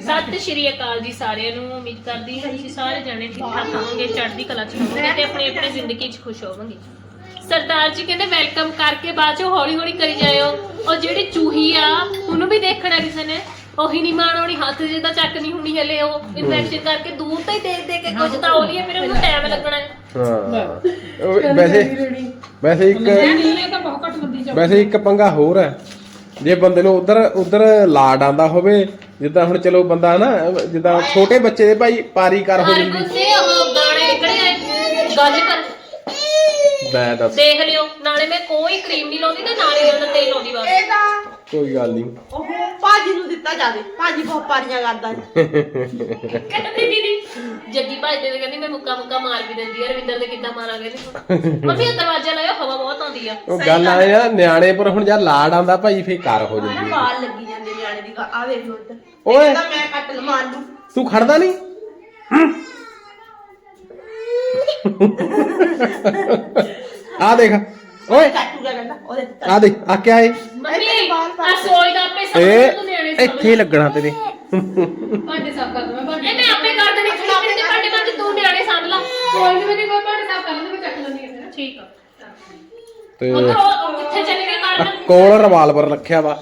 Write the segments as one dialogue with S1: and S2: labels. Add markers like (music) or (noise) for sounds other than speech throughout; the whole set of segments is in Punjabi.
S1: ਸਤਿ ਸ਼੍ਰੀ ਅਕਾਲ ਜੀ ਸਾਰਿਆਂ ਨੂੰ ਉਮੀਦ ਕਰਦੀ ਹਾਂ ਤੁਸੀਂ ਸਾਰੇ ਜਣੇ ਠੀਕ ਠਾਕ ਹੋਵੋਗੇ ਚੜ੍ਹਦੀ ਕਲਾ ਚ ਹੋਵੋਗੇ ਤੇ ਆਪਣੀ ਆਪਣੀ ਜ਼ਿੰਦਗੀ 'ਚ ਖੁਸ਼ ਹੋਵੋਗੇ। ਸਰਦਾਰ ਜੀ ਕਹਿੰਦੇ ਵੈਲਕਮ ਕਰਕੇ ਬਾਅਦ ਚ ਹੌਲੀ ਹੌਲੀ ਕਰੀ ਜਾਇਓ। ਉਹ ਜਿਹੜੀ ਚੂਹੀ ਆ ਉਹਨੂੰ ਵੀ ਦੇਖਣਾ ਕਿਸੇ ਨੇ। ਉਹੀ ਨਹੀਂ ਮਾਣੋਣੀ ਹੱਥ ਜਿੱਦਾਂ ਚੱਕ ਨਹੀਂ ਹੋਣੀ ਹਲੇ ਉਹ। ਇਨਫੈਕਸ਼ਨ ਕਰਕੇ ਦੂਰ ਤੋਂ ਹੀ ਦੇਖ ਦੇਖ ਕੇ ਕੁਝ ਤਾਂ ਹੋ ਲਈ ਫਿਰ ਉਹਨੂੰ ਟਾਈਮ ਲੱਗਣਾ ਹੈ।
S2: ਹਾਂ। ਉਹ ਵੈਸੇ ਵੈਸੇ ਇੱਕ ਵੈਸੇ ਇੱਕ ਪੰਗਾ ਹੋਰ ਹੈ। ਜੇ ਬੰਦੇ ਨੂੰ ਉਧਰ ਉਧਰ ਲਾਡ ਆਂਦਾ ਹੋਵੇ ਜਿੱਦਾਂ ਹੁਣ ਚਲੋ ਬੰਦਾ ਨਾ ਜਿੱਦਾਂ ਛੋਟੇ ਬੱਚੇ ਦੇ ਭਾਈ ਪਾਰੀ ਕਰ ਹੋ ਜਾਂਦੀ।
S1: ਗੁੱਸੇ ਉਹ ਗਾਣੇ ਨਿਕਲੇ ਆਏ ਗੱਲ ਕਰ।
S2: ਮੈਂ ਦੱਸ
S1: ਦੇਖ ਲਿਓ ਨਾਲੇ ਮੈਂ ਕੋਈ ਕਰੀਮ ਨਹੀਂ ਲਾਉਂਦੀ ਤੇ ਨਾਲੇ ਉਹਨਾਂ ਤੇਲ ਲਾਉਂਦੀ ਬਸ।
S3: ਇਹ ਤਾਂ
S2: ਕੋਈ ਗੱਲ ਨਹੀਂ।
S3: ਉਹ ਭਾਜੀ ਨੂੰ ਦਿੱਤਾ ਜਾਵੇ ਭਾਜੀ ਬਹੁਤ ਪਾਰੀਆਂ ਕਰਦਾ ਜੀ
S1: ਕਹਿੰਦੀ ਦੀਦੀ ਜੱਗੀ ਭਾਈ ਦੇ ਕਹਿੰਦੀ ਮੈਂ ਮੁੱਕਾ ਮੁੱਕਾ ਮਾਰ ਵੀ ਦਿੰਦੀ ਆ ਰਵਿੰਦਰ ਦੇ ਕਿੱਦਾਂ ਮਾਰਾਂਗੇ ਮੰਮੀ ਉਹ ਦਰਵਾਜ਼ਾ ਲਾਇਓ ਹਵਾ ਬਹੁਤ ਆਉਂਦੀ ਆ।
S2: ਉਹ ਗੱਲ ਆਏ ਆ ਨਿਆਣੇ ਪਰ ਹੁਣ ਜਦ ਲਾਡ ਆਂਦਾ ਭਾਈ ਫੇਰ ਕਰ ਹੋ
S3: ਆ ਨਾ
S2: ਜਾਂਦੀ ਹੈ।
S3: ਵਾਲ ਲੱਗੀ ਜਾਂਦੇ ਨਿਆਣੇ ਦੀ ਆ ਵੇਖ ਲੋ ਇੱਧਰ।
S2: ਓਏ।
S3: ਤਾਂ ਮੈਂ ਕੱਟ ਲਮਾਰ ਲੂ
S2: ਤੂੰ ਖੜਦਾ ਨਹੀਂ? ਆ ਦੇਖ। ਓਏ।
S3: ਕੱਟੂਗਾ ਕਹਿੰਦਾ ਉਹਦੇ
S2: ਆ ਦੇਖ ਆ ਕਿਆ ਏ?
S1: ਮੰਮੀ ਆ ਸੋਈ ਦਾ ਆਪੇ ਸਭ
S2: ਇਹ
S1: ਤੂੰ ਨਿਆਣੇ
S2: ਇੱਥੇ ਹੀ ਲੱਗਣਾ ਤੇਰੇ।
S4: ਭਾਂਡੇ ਸਾਫ਼ ਕਰ ਦਵਾਂ ਭਾਂਡੇ
S1: ਇਹ ਮੈਂ ਆਪੇ ਕਰ ਦੇਣੀ ਆਪਣੇ ਦੇ ਭਾਂਡੇ ਮਾਂਜ ਤੂੰ ਨਿਆਣੇ ਸਾਂਭ ਲਾ।
S4: ਕੋਈ ਨਹੀਂ ਮੇਰੀ ਕੋਈ ਭਾਂਡੇ ਸਾਫ਼ ਕਰ ਲੈਂਦੇ ਮੈਂ ਚੱਕ ਲੈਂਦੀ ਹਾਂ।
S1: ਠੀਕ ਆ।
S2: ਤੇ
S1: ਉਹ ਕਿੱਥੇ ਚਲੇ ਗਏ ਕਾਰਨ
S2: ਕੋਲ ਰਿਵਾਲਵਰ ਰੱਖਿਆ ਵਾ।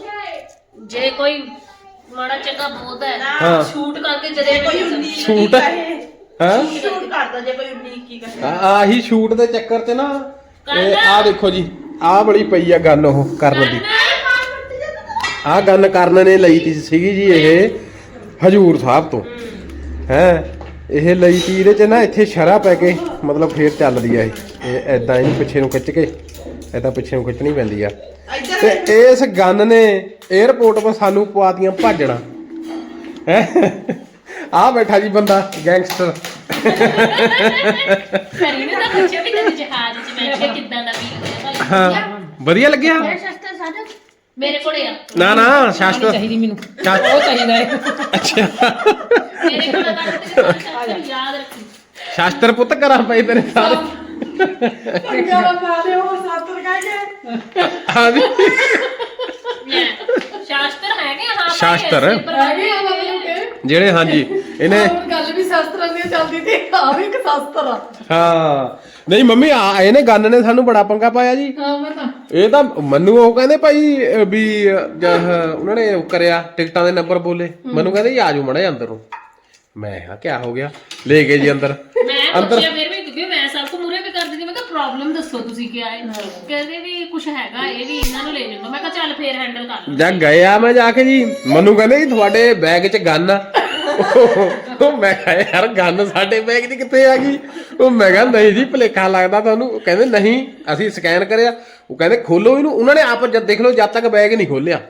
S1: ਜੇ ਕੋਈ ਮਾੜਾ ਚੰਗਾ ਬੋਲਦਾ ਹੈ।
S2: ਹਾਂ।
S1: ਸ਼ੂਟ ਕਰਕੇ ਜਦੇ
S3: ਕੋਈ ਉਨੀ
S2: ਛੂਟ ਹਾਂ।
S3: ਸ਼ੂਟ ਕਰਦਾ ਜੇ ਕੋਈ ਉਨੀ ਕੀ ਕਰੇ?
S2: ਆ- ਆਹੀ ਸ਼ੂਟ ਦੇ ਚੱਕਰ 'ਚ ਨਾ ਇਹ ਆ ਦੇਖੋ ਜੀ ਆ ਬੜੀ ਪਈ ਆ ਗਨ ਉਹ ਕਰਨ ਦੀ। ਆ ਗਨ ਕਰਨ ਨੇ ਲਈ ਤੀ ਸੀਗੀ ਜੀ ਇਹ ਹਜੂਰ ਸਾਹਿਬ ਤੋਂ। ਹੈ। ਇਹ ਲਈ ਤੀ ਇਹਦੇ 'ਚ ਨਾ ਇੱਥੇ ਸ਼ਰਾ ਪੈ ਕੇ ਮਤਲਬ ਫੇਰ ਚੱਲਦੀ ਆ ਇਹ। ਇਹ ਐਦਾਂ ਇਹਨੂੰ ਪਿੱਛੇ ਨੂੰ ਖਿੱਚ ਕੇ ਐਦਾਂ ਪਿੱਛੇ ਨੂੰ ਖਿੱਚਣੀ ਪੈਂਦੀ ਆ।
S3: ਇੱਧਰ
S2: ਤੇ ਇਸ ਗਨ ਨੇ 에어ਪੋਰਟ 'ਤੇ ਸਾਨੂੰ ਪਵਾਤੀਆਂ ਭਾਜਣਾ ਹੈ? ਆ ਬੈਠਾ ਜੀ ਬੰਦਾ ਗੈਂਗਸਟਰ
S1: ਕਰੀ ਨੇ ਤਾਂ ਪੁੱਛਿਆ ਵੀ ਤੇਰੇ ਜਹਾਜ਼ 'ਚ ਬੈਠ ਕੇ ਕਿੱਦਾਂ ਦਾ ਭਾਈ।
S2: ਹਾਂ ਵਧੀਆ ਲੱਗਿਆ?
S1: ਮੇਰੇ ਕੋਲੇ ਆ।
S2: ਨਾ ਨਾ ਸ਼ਾਸਤਰ
S4: ਚਾਹੀਦੀ ਮੈਨੂੰ। ਉਹ ਚਾਹੀਦਾ ਹੈ।
S2: ਅੱਛਾ।
S1: ਮੇਰੇ ਕੋਲ ਤਾਂ ਯਾਦ ਰੱਖੀ।
S2: ਸ਼ਾਸਤਰ ਪੁੱਤ ਕਰਾਂ ਪਏ ਤੇਰੇ ਸਾਰੇ
S3: ਪੰਜਾਬਾ ਪਾ ਦੇ ਉਹ ਸਾਤਰ ਕਹਿ ਕੇ।
S2: ਹਾਂਜੀ।
S1: ਲੈ, ਸ਼ਾਸਤਰ ਹੈਗੇ ਹਾਂ ਭਾਈ,
S2: ਸ਼ਾਸਤਰ।
S1: ਇਸ ਪੇਪਰ
S4: ਹੈਗੇ ਆ ਮਤਲਬ ਕਿ
S2: ਜਿਹੜੇ ਹਾਂਜੀ ਇਹਨੇ
S4: ਹੁਣ ਗੱਲ ਵੀ ਸ਼ਾਸਤਰਾਂ ਦੀ ਚੱਲਦੀ ਤੇ ਆ ਵੀ ਇੱਕ ਸ਼ਾਸਤਰ ਆ।
S2: ਹਾਂ। ਨਹੀਂ ਮੰਮੀ ਆ ਇਹਨੇ ਗੰਨ ਨੇ ਸਾਨੂੰ ਬੜਾ ਪੰਗਾ ਪਾਇਆ ਜੀ।
S4: ਹਾਂ ਮੈਂ ਤਾਂ
S2: ਇਹ ਤਾਂ ਮੈਨੂੰ ਉਹ ਕਹਿੰਦੇ ਭਾਈ ਅਹ ਵੀ ਅਹ, ਉਹਨਾਂ ਨੇ ਉਹ ਕਰਿਆ ਟਿਕਟਾਂ ਦੇ ਨੰਬਰ ਬੋਲੇ। ਮੈਨੂੰ ਕਹਿੰਦੇ ਜੀ ਆਜੋ ਮੜਾ ਅੰਦਰ। ਨੂੰ ਮੈਂ ਕਿਹਾ ਕਿਆ ਹੋ ਗਿਆ? ਲੈ ਗਏ ਜੀ ਅੰਦਰ।
S1: ਮੈਂ ਪੁੱਛਿਆ ਫਿਰ ਵੀ ਕਿਉਂਕਿ ਮੈਂ ਸਭ ਤੋਂ ਮੂਰੇ ਵੀ ਕਰ ਦਿੰਦੀ ਮੈਂ ਕਿਹਾ ਪ੍ਰੋਬਲਮ ਦੱਸੋ ਤੁਸੀਂ ਕੀ ਹੈ? ਕਹਿੰਦੇ ਵੀ ਕੁਝ ਹੈਗਾ ਇਹ ਵੀ ਇਹਨਾਂ ਨੂੰ ਲੈ ਜਾਂਦਾ ਮੈਂ ਕਿਹਾ ਚੱਲ ਫੇਰ ਹੈਂਡਲ ਕਰ ਲਾਂ
S2: ਜਦ ਗਿਆ ਮੈਂ ਜਾ ਕੇ ਜੀ। ਮੈਨੂੰ ਕਹਿੰਦੇ ਜੀ ਤੁਹਾਡੇ ਬੈਗ 'ਚ ਗਨ ਆ। ਉਹ ਮੈਂ ਕਿਹਾ ਯਾਰ ਗਨ ਸਾਡੇ ਬੈਗ 'ਚ ਕਿੱਥੇ ਆ ਗਈ? ਉਹ ਮੈਂ ਕਿਹਾ ਨਹੀਂ ਜੀ ਭਲੇਖਾ ਲੱਗਦਾ ਤੁਹਾਨੂੰ। ਉਹ ਕਹਿੰਦੇ ਨਹੀਂ ਅਸੀਂ ਸਕੈਨ ਕਰਿਆ। ਉਹ ਕਹਿੰਦੇ ਖੋਲੋ ਇਹਨੂੰ। ਉਹਨਾਂ ਨੇ ਆਪ ਜਦ ਦੇਖ ਲਓ ਜਦ ਤੱਕ ਬੈਗ ਨਹੀਂ ਖੋਲਿਆ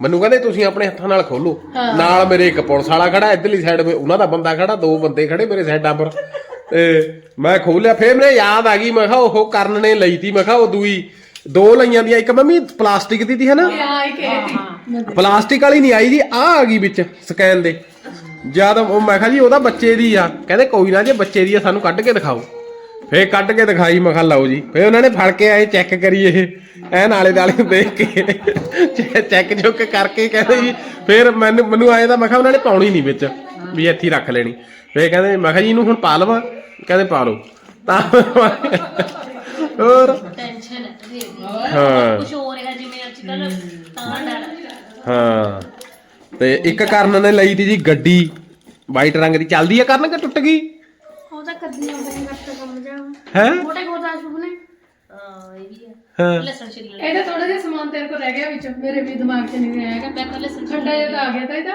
S2: ਮੈਨੂੰ ਕਹਿੰਦੇ ਤੁਸੀਂ ਆਪਣੇ ਹੱਥਾਂ ਨਾਲ ਖੋਲੋ। ਨਾਲ ਮੇਰੇ ਇੱਕ ਪੁਲਿਸ ਵਾਲਾ ਖੜਾ ਇਧਰਲੀ ਸਾਈਡ 'ਤੇ ਉਹਨਾਂ ਦਾ ਬੰਦਾ ਖੜਾ ਦੋ ਬੰਦੇ ਖੜੇ ਮੇਰੇ ਸਾਈਡਾਂ ਪਰ ਤੇ ਮੈਂ ਖੋਲਿਆ ਫੇਰ ਮੈਨੂੰ ਯਾਦ ਆ ਗਈ ਮੈਂ ਕਿਹਾ ਉਹ ਕਰਨ ਨੇ ਲਈ ਤੀ ਮੈਂ ਕਿਹਾ ਉਹ ਦੂਈ ਦੋ ਲਈਆਂ ਦੀਆਂ ਇੱਕ ਮੰਮੀ ਪਲਾਸਟਿਕ ਦੀ ਤੀ ਹੈ ਨਾ? ਪਲਾਸਟਿਕ ਵਾਲੀ ਨਹੀਂ ਆਈ ਜੀ ਆ ਆ ਗਈ ਵਿੱਚ ਸਕੈਨ ਦੇ। ਜਦ ਉਹ ਮੈਂ ਕਿਹਾ ਜੀ ਉਹਦਾ ਬੱਚੇ ਦੀ ਆ। ਕਹਿੰਦੇ ਕੋਈ ਨਾ ਜੇ ਬੱਚੇ ਦੀ ਆ ਸਾਨੂੰ ਕੱਢ ਕੇ ਦਿਖਾਓ। ਫੇਰ ਕੱਢ ਕੇ ਦਿਖਾਈ ਮੈਂ ਕਿਹਾ ਲਓ ਜੀ। ਫੇਰ ਉਹਨਾਂ ਨੇ ਫੜ ਕੇ ਆਏ ਚੈੱਕ ਕਰੀ ਇਹ। ਐ ਨਾਲੇ ਦਾਲੇ ਦੇਖ ਕੇ। ਚੈੱਕ ਚੁੱਕ ਕਰਕੇ ਕਹਿੰਦੇ ਜੀ ਫੇਰ ਮੈਨੂੰ ਮੈਨੂੰ ਆਏ ਤਾਂ ਮੈਂ ਕਿਹਾ ਉਹਨਾਂ ਨੇ ਪਾਉਣੀ ਨਹੀਂ ਵਿੱਚ। ਵੀ ਇੱਥੇ ਹੀ ਰੱਖ ਲੈਣੀ। ਫੇਰ ਕਹਿੰਦੇ ਮੈਂ ਕਿਹਾ ਜੀ ਇਹਨੂੰ ਹੁਣ ਪਾ ਲਵਾਂ? ਕਹਿੰਦੇ ਪਾ ਲਓ। ਤਾਂ ਹੋਰ?
S1: ਟੈਨਸ਼ਨ ਹੈ ਤੇ
S2: ਹਾਂ।
S1: ਕੁਝ ਹੋ ਰਿਹਾ ਜਿਵੇਂ ਅੱਜ ਕੱਲ ਤਾਂ ਡਰ। ਹੈ।
S2: ਹਾਂ ਤੇ ਇੱਕ ਕਰਨ ਨੇ ਲਈ ਤੀ ਜੀ ਗੱਡੀ। ਵਾਈਟ ਰੰਗ ਦੀ। ਚੱਲਦੀ ਆ ਕਰਨ ਕਿ ਟੁੱਟ ਗਈ?
S5: ਉਹ ਤਾਂ ਕਰਦੀ ਆਉਂਦੇ ਨੇ ਘੱਟ ਕੰਮ ਜਾ
S2: ਹੈ
S5: ਮੋਟੇ ਗੋਦਾਸ ਬੁਨੇ
S1: ਹਾਂ ਇਹ ਵੀ ਹੈ।
S2: ਹਾਂ।
S1: ਲਸਣ ਛਿੱਲ ਲੈ
S4: ਇਹਦਾ ਥੋੜਾ ਜਿਹਾ ਸਮਾਨ ਤੇਰੇ ਕੋਲ ਰਹਿ ਗਿਆ ਵਿੱਚ ਮੇਰੇ ਵੀ ਦਿਮਾਗ 'ਚ ਨਹੀਂ ਆਏਗਾ
S1: ਮੈਂ ਕੋਲ ਲਸਣ ਛਿੱਲ
S4: ਠੰਡਾ ਜਿਹਾ ਤਾਂ ਆ ਗਿਆ ਤਾਂ ਇਹਦਾ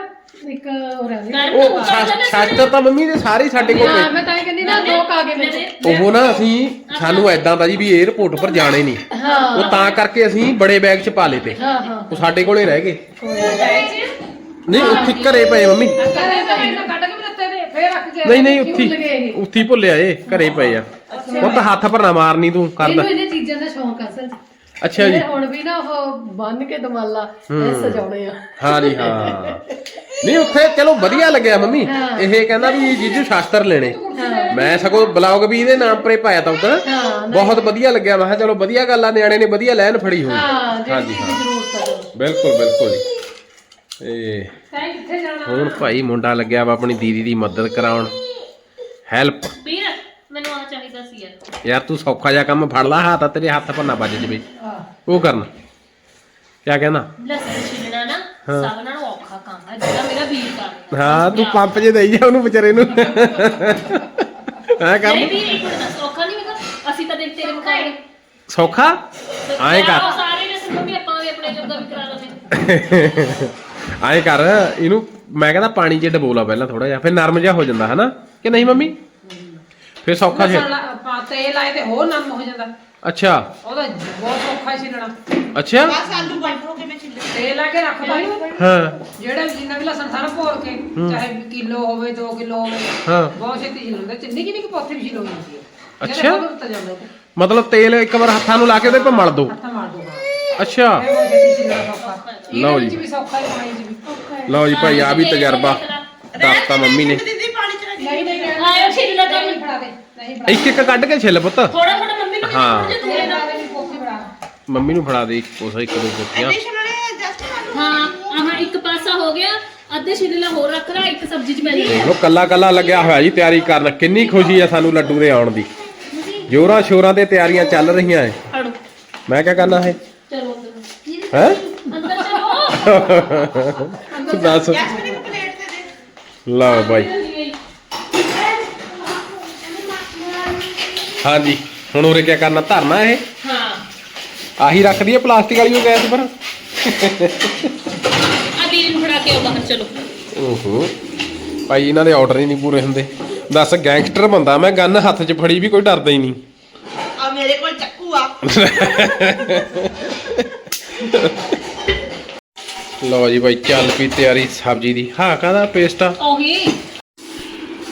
S4: ਇੱਕ ਹੋ ਰਿਹਾ
S2: ਉਹ ਸ਼ਾਸਤਰ ਤਾਂ ਮੰਮੀ ਦੇ ਸਾਰੇ ਹੀ ਸਾਡੇ ਕੋਲ
S4: ਹਾਂ ਮੈਂ ਤਾਂ ਇਹ ਕਹਿੰਦੀ ਨਾ ਦੋ ਕਾ ਗਏ ਵਿੱਚ।
S2: ਉਹ ਨਾ ਅਸੀਂ ਸਾਨੂੰ ਐਦਾਂ ਦਾ ਜੀ ਵੀ 에어ਪੋਰਟ ਪਰ ਜਾਣੇ ਨਹੀਂ।
S4: ਹਾਂ।
S2: ਉਹ ਤਾਂ ਕਰਕੇ ਅਸੀਂ ਬੜੇ ਬੈਗ 'ਚ ਪਾ ਲਏ ਤੇ।
S4: ਹਾਂ ਹਾਂ।
S2: ਉਹ ਸਾਡੇ ਕੋਲੇ ਰਹਿ ਗਏ। ਨਹੀਂ ਉੱਥੇ ਘਰੇ ਪਏ ਮੰਮੀ।
S4: ਕਰੇ ਤਾਂ ਇਹਨਾਂ ਕੱਢ ਕੇ ਵੀ ਦਿੱਤੇ ਨੇ ਫੇਰ ਰੱਖ ਕੇ
S2: ਨਹੀਂ ਨਹੀਂ ਉੱਥੀ ਉੱਥੀ ਹੀ ਭੁੱਲਿਆ ਏ ਘਰੇ ਪਏ ਆ। ਉਹ ਤਾਂ ਹੱਥ ਪਰ ਨਾ ਮਾਰਨੀ ਤੂੰ ਕਰਦਾ
S4: ਇਹਨੂੰ ਇਹਨੇ ਚੀਜ਼ਾਂ ਦਾ ਸ਼ੌਂਕ ਆ।
S2: ਅੱਛਾ ਜੀ।
S4: ਹੁਣ ਵੀ ਨਾ ਉਹ ਬੰਨ ਕੇ ਦਮਾਲਾ ਇਹ ਸਜਾਉਣੇ ਆ।
S2: ਹਾਂ ਜੀ ਹਾਂ। ਨਹੀਂ ਉੱਥੇ ਚਲੋ ਵਧੀਆ ਲੱਗਿਆ ਮੰਮੀ। ਇਹ ਕਹਿੰਦਾ ਵੀ ਜੀਜੂ ਸ਼ਾਸਤਰ ਲੈਣੇ। ਮੈਂ ਸਗੋਂ ਬਲੌਗ ਵੀ ਇਹਦੇ ਨਾਮ ਪਰੇ ਪਾਇਆ ਤਾਂ
S4: ਹਾਂ
S2: ਬਹੁਤ ਵਧੀਆ ਲੱਗਿਆ। ਮੈਂ ਕਿਹਾ ਚਲੋ ਵਧੀਆ ਗੱਲ ਆ ਨਿਆਣੇ ਨੇ ਵਧੀਆ ਲੈਣ ਫੜੀ ਹੋਈ।
S4: ਹਾਂ ਜੋ।
S2: ਬਿਲਕੁਲ ਬਿਲਕੁਲ ਜੀ। ਇਹ
S3: ਤੈਂ
S2: ਹੁਣ ਭਾਈ ਮੁੰਡਾ ਲੱਗਿਆ ਵਾ ਆਪਣੀ ਦੀਦੀ ਦੀ ਮਦਦ ਕਰਾਉਣ। ਹੈਲਪ
S1: ਸੀ ਯਾਰ।
S2: ਯਾਰ ਤੂੰ ਸੌਖਾ ਜਿਹਾ ਕੰਮ ਫੜ ਲਾ ਹੱਥ ਤੇਰੇ ਹੱਥ ਪਰ ਨਾ ਵੱਜ ਜਵੇ। ਉਹ ਕਰਨਾ। ਕਿਆ ਕਹਿੰਦਾ
S1: ਲਸਣ ਛਿੱਲਣਾ ਨਾ ਸਭ ਨਾਲੋਂ ਔਖਾ ਕੰਮ ਹੈ ਜਿਹੜਾ ਮੇਰਾ ਵੀਰ ਕਰ ਰਿਹਾ
S2: ਹਾਂ ਤੂੰ ਪੰਪ ਜੇ ਦੇਈ ਜਾ ਉਹਨੂੰ ਵਿਚਾਰੇ ਨੂੰ। ਐ ਕਰ
S1: ਨਹੀਂ ਵੀਰ ਇੱਕ ਮਿੰਟ ਦੱਸ ਔਖਾ ਨਹੀਂ ਹੈਗਾ? ਅਸੀਂ ਤਾਂ ਦੇਖ ਤੇਰੇ ਮੁਕਾਬਲੇ
S2: ਸੌਖਾ? ਐਂ ਕਰ।
S1: ਸਾਰੇ ਰਸਮ ਮੰਮੀ ਆਪਾਂ ਵੀ ਆਪਣੇ ਜੋਗਾ ਵੀ ਕਰਾ ਲੈਂਦੇ
S2: ਐਂ ਕਰ ਇਹਨੂੰ ਮੈਂ ਕਹਿੰਦਾ ਪਾਣੀ 'ਚ ਡਬੋ ਲਾ ਪਹਿਲਾਂ ਥੋੜਾ ਜਿਹਾ ਫਿਰ ਨਰਮ ਜਿਹਾ ਹੋ ਜਾਂਦਾ ਹਨਾ? ਕਿ ਨਹੀਂ ਮੰਮੀ? ਫਿਰ ਸੌਖਾ ਜਿਹਾ
S3: ਮਸਾਲਾ ਪਾ ਤੇਲ ਆਏ ਤੇ ਹੋਰ ਨਰਮ ਹੋ ਜਾਂਦਾ।
S2: ਅੱਛਾ।
S3: ਉਹਦਾ ਬਹੁਤ ਔਖਾ ਛਿਲਣਾ
S2: ਅੱਛਾ।
S3: ਤੇਲ ਲਾ ਕੇ ਰੱਖ ਬਾਈ
S2: ਹਾਂ।
S3: ਜਿਹੜਾ ਜਿੰਨਾ ਵੀ ਲਸਣ ਸਾਰਾ ਭੋਰ ਕੇ ਚਾਹੇ ਕਿਲੋ ਹੋਵੇ 2 ਕਿਲੋ ਹੋਵੇ
S2: ਹਾਂ।
S3: ਬਹੁਤ ਛੇਤੀ ਛਿਲਉਂਦਾ ਚੰਨੀ ਕਿੰਨੀ ਕਿ ਪੋਥੇ ਵੀ ਛਿਲੋ ਜਾਂਦੀ ਹੈ।
S2: ਅੱਛਾ।
S3: ਜਿਹੜਾ ਬਹੁਤ ਉੱਤ ਜਾਂਦਾ ਉਹ
S2: ਮਤਲਬ ਤੇਲ ਇੱਕ ਵਾਰ ਹੱਥਾਂ ਨੂੰ ਲਾ ਕੇ ਉਹਦੇ 'ਤੇ ਮਲ ਦੋ।
S3: ਹੱਥਾਂ ਮਾਰ ਦੂਗਾ
S2: ਅੱਛਾ।
S3: ਇਹ ਬਹੁਤ ਛੇਤੀ ਛਿਲਣਾ ਸੌਖਾ।
S2: ਲਓ ਜੀ।
S3: ਇਹਦੇ ਵਿੱਚ ਵੀ ਸੌਖਾ ਹੈ ਪਾਣੀ ਚ ਵੀ।
S2: ਲਓ ਜੀ ਭਾਈ ਆ ਵੀ ਤਜਰਬਾ ਦੱਸਤਾ ਮੰਮੀ ਨੇ।
S3: ਨਹੀਂ ਨਹੀਂ
S1: ਆਇਓ ਛਿੱਲ ਲਾ
S3: ਨਹੀਂ
S1: ਕਰ
S3: ਫੜਾ ਦੇ ਨਹੀਂ ਫੜਾ
S2: ਇੱਕ ਇੱਕ ਕੱਢ ਕੇ ਛਿੱਲ ਪੁੱਤ।
S1: ਥੋੜਾ ਥੋੜਾ ਮੰਮੀ ਨੂੰ
S2: ਹਾਂ।
S1: ਦੇ
S3: ਦੇ ਨਾ ਦੇ ਕੋਫੀ ਬਣਾ
S2: ਮੰਮੀ ਨੂੰ ਫੜਾ ਦੇ ਇੱਕ ਕੋਸਾ ਇੱਕ ਦੋ ਕੋਠੀਆਂ।
S1: ਹਾਂ ਆਹ ਇੱਕ ਪਾਸਾ ਹੋ ਗਿਆ ਅੱਧੇ ਛਿੱਲਲਾ ਹੋਰ ਰੱਖ ਲੈ ਇੱਕ ਸਬਜ਼ੀ ਚ ਪੈ ਜਾਏ
S2: ਦੇਖ ਲਓ ਕੱਲਾ ਕੱਲਾ ਲੱਗਿਆ ਹੋਇਆ ਜੀ ਤਿਆਰੀ ਕਰਨ। ਕਿੰਨੀ ਖੁਸ਼ੀ ਆ ਸਾਨੂੰ ਲੱਡੂ ਦੇ ਆਉਣ ਦੀ। ਜੋਰਾਂ ਸ਼ੋਰਾਂ ਤੇ ਤਿਆਰੀਆਂ ਚੱਲ ਰਹੀਆਂ ਐ
S1: ਫੜੋ।
S2: ਮੈਂ ਕਿਆ ਕਰਨਾ ਹੈ
S1: ਚਲੋ। ਅੰਦਰ
S2: ਹੈ
S1: ਅੰਦਰ ਚਲੋ। (laughs)
S2: ਦੱਸ ਲਓ ਬਾਈ। ਹਾਂਜੀ ਹੁਣ ਉਰੇ ਕੀ ਕਰਨਾ ਧਰਨਾ ਇਹ?
S1: ਹਾਂ।
S2: ਆਹੀ ਰੱਖ ਦਈਏ ਪਲਾਸਟਿਕ ਵਾਲੀ ਉਹ ਗੈਸ ਪਰ।
S1: ਦੀਦੀ ਨੂੰ ਫੜਾ ਕੇ ਆਓ ਬਾਹਰ ਚਲੋ।
S2: ਓਹੋ ਭਾਈ ਇਹਨਾਂ ਦੇ ਆਰਡਰ ਹੀ ਨਹੀਂ ਪੂਰੇ ਹੁੰਦੇ। ਦੱਸ ਗੈਂਗਸਟਰ ਬੰਦਾ ਮੈਂ ਗਨ ਹੱਥ 'ਚ ਫੜੀ ਵੀ ਕੋਈ ਡਰਦਾ ਹੀ ਨਹੀਂ।
S6: ਆ ਮੇਰੇ ਕੋਲ ਚੱਕੂ ਆ।
S2: ਲਓ ਜੀ ਭਾਈ ਚੱਲ ਪਈ ਤਿਆਰੀ ਸਬਜ਼ੀ ਦੀ। ਹਾਂ ਕਾਹਦਾ ਪੇਸਟ ਆ?
S1: ਉਹੀ।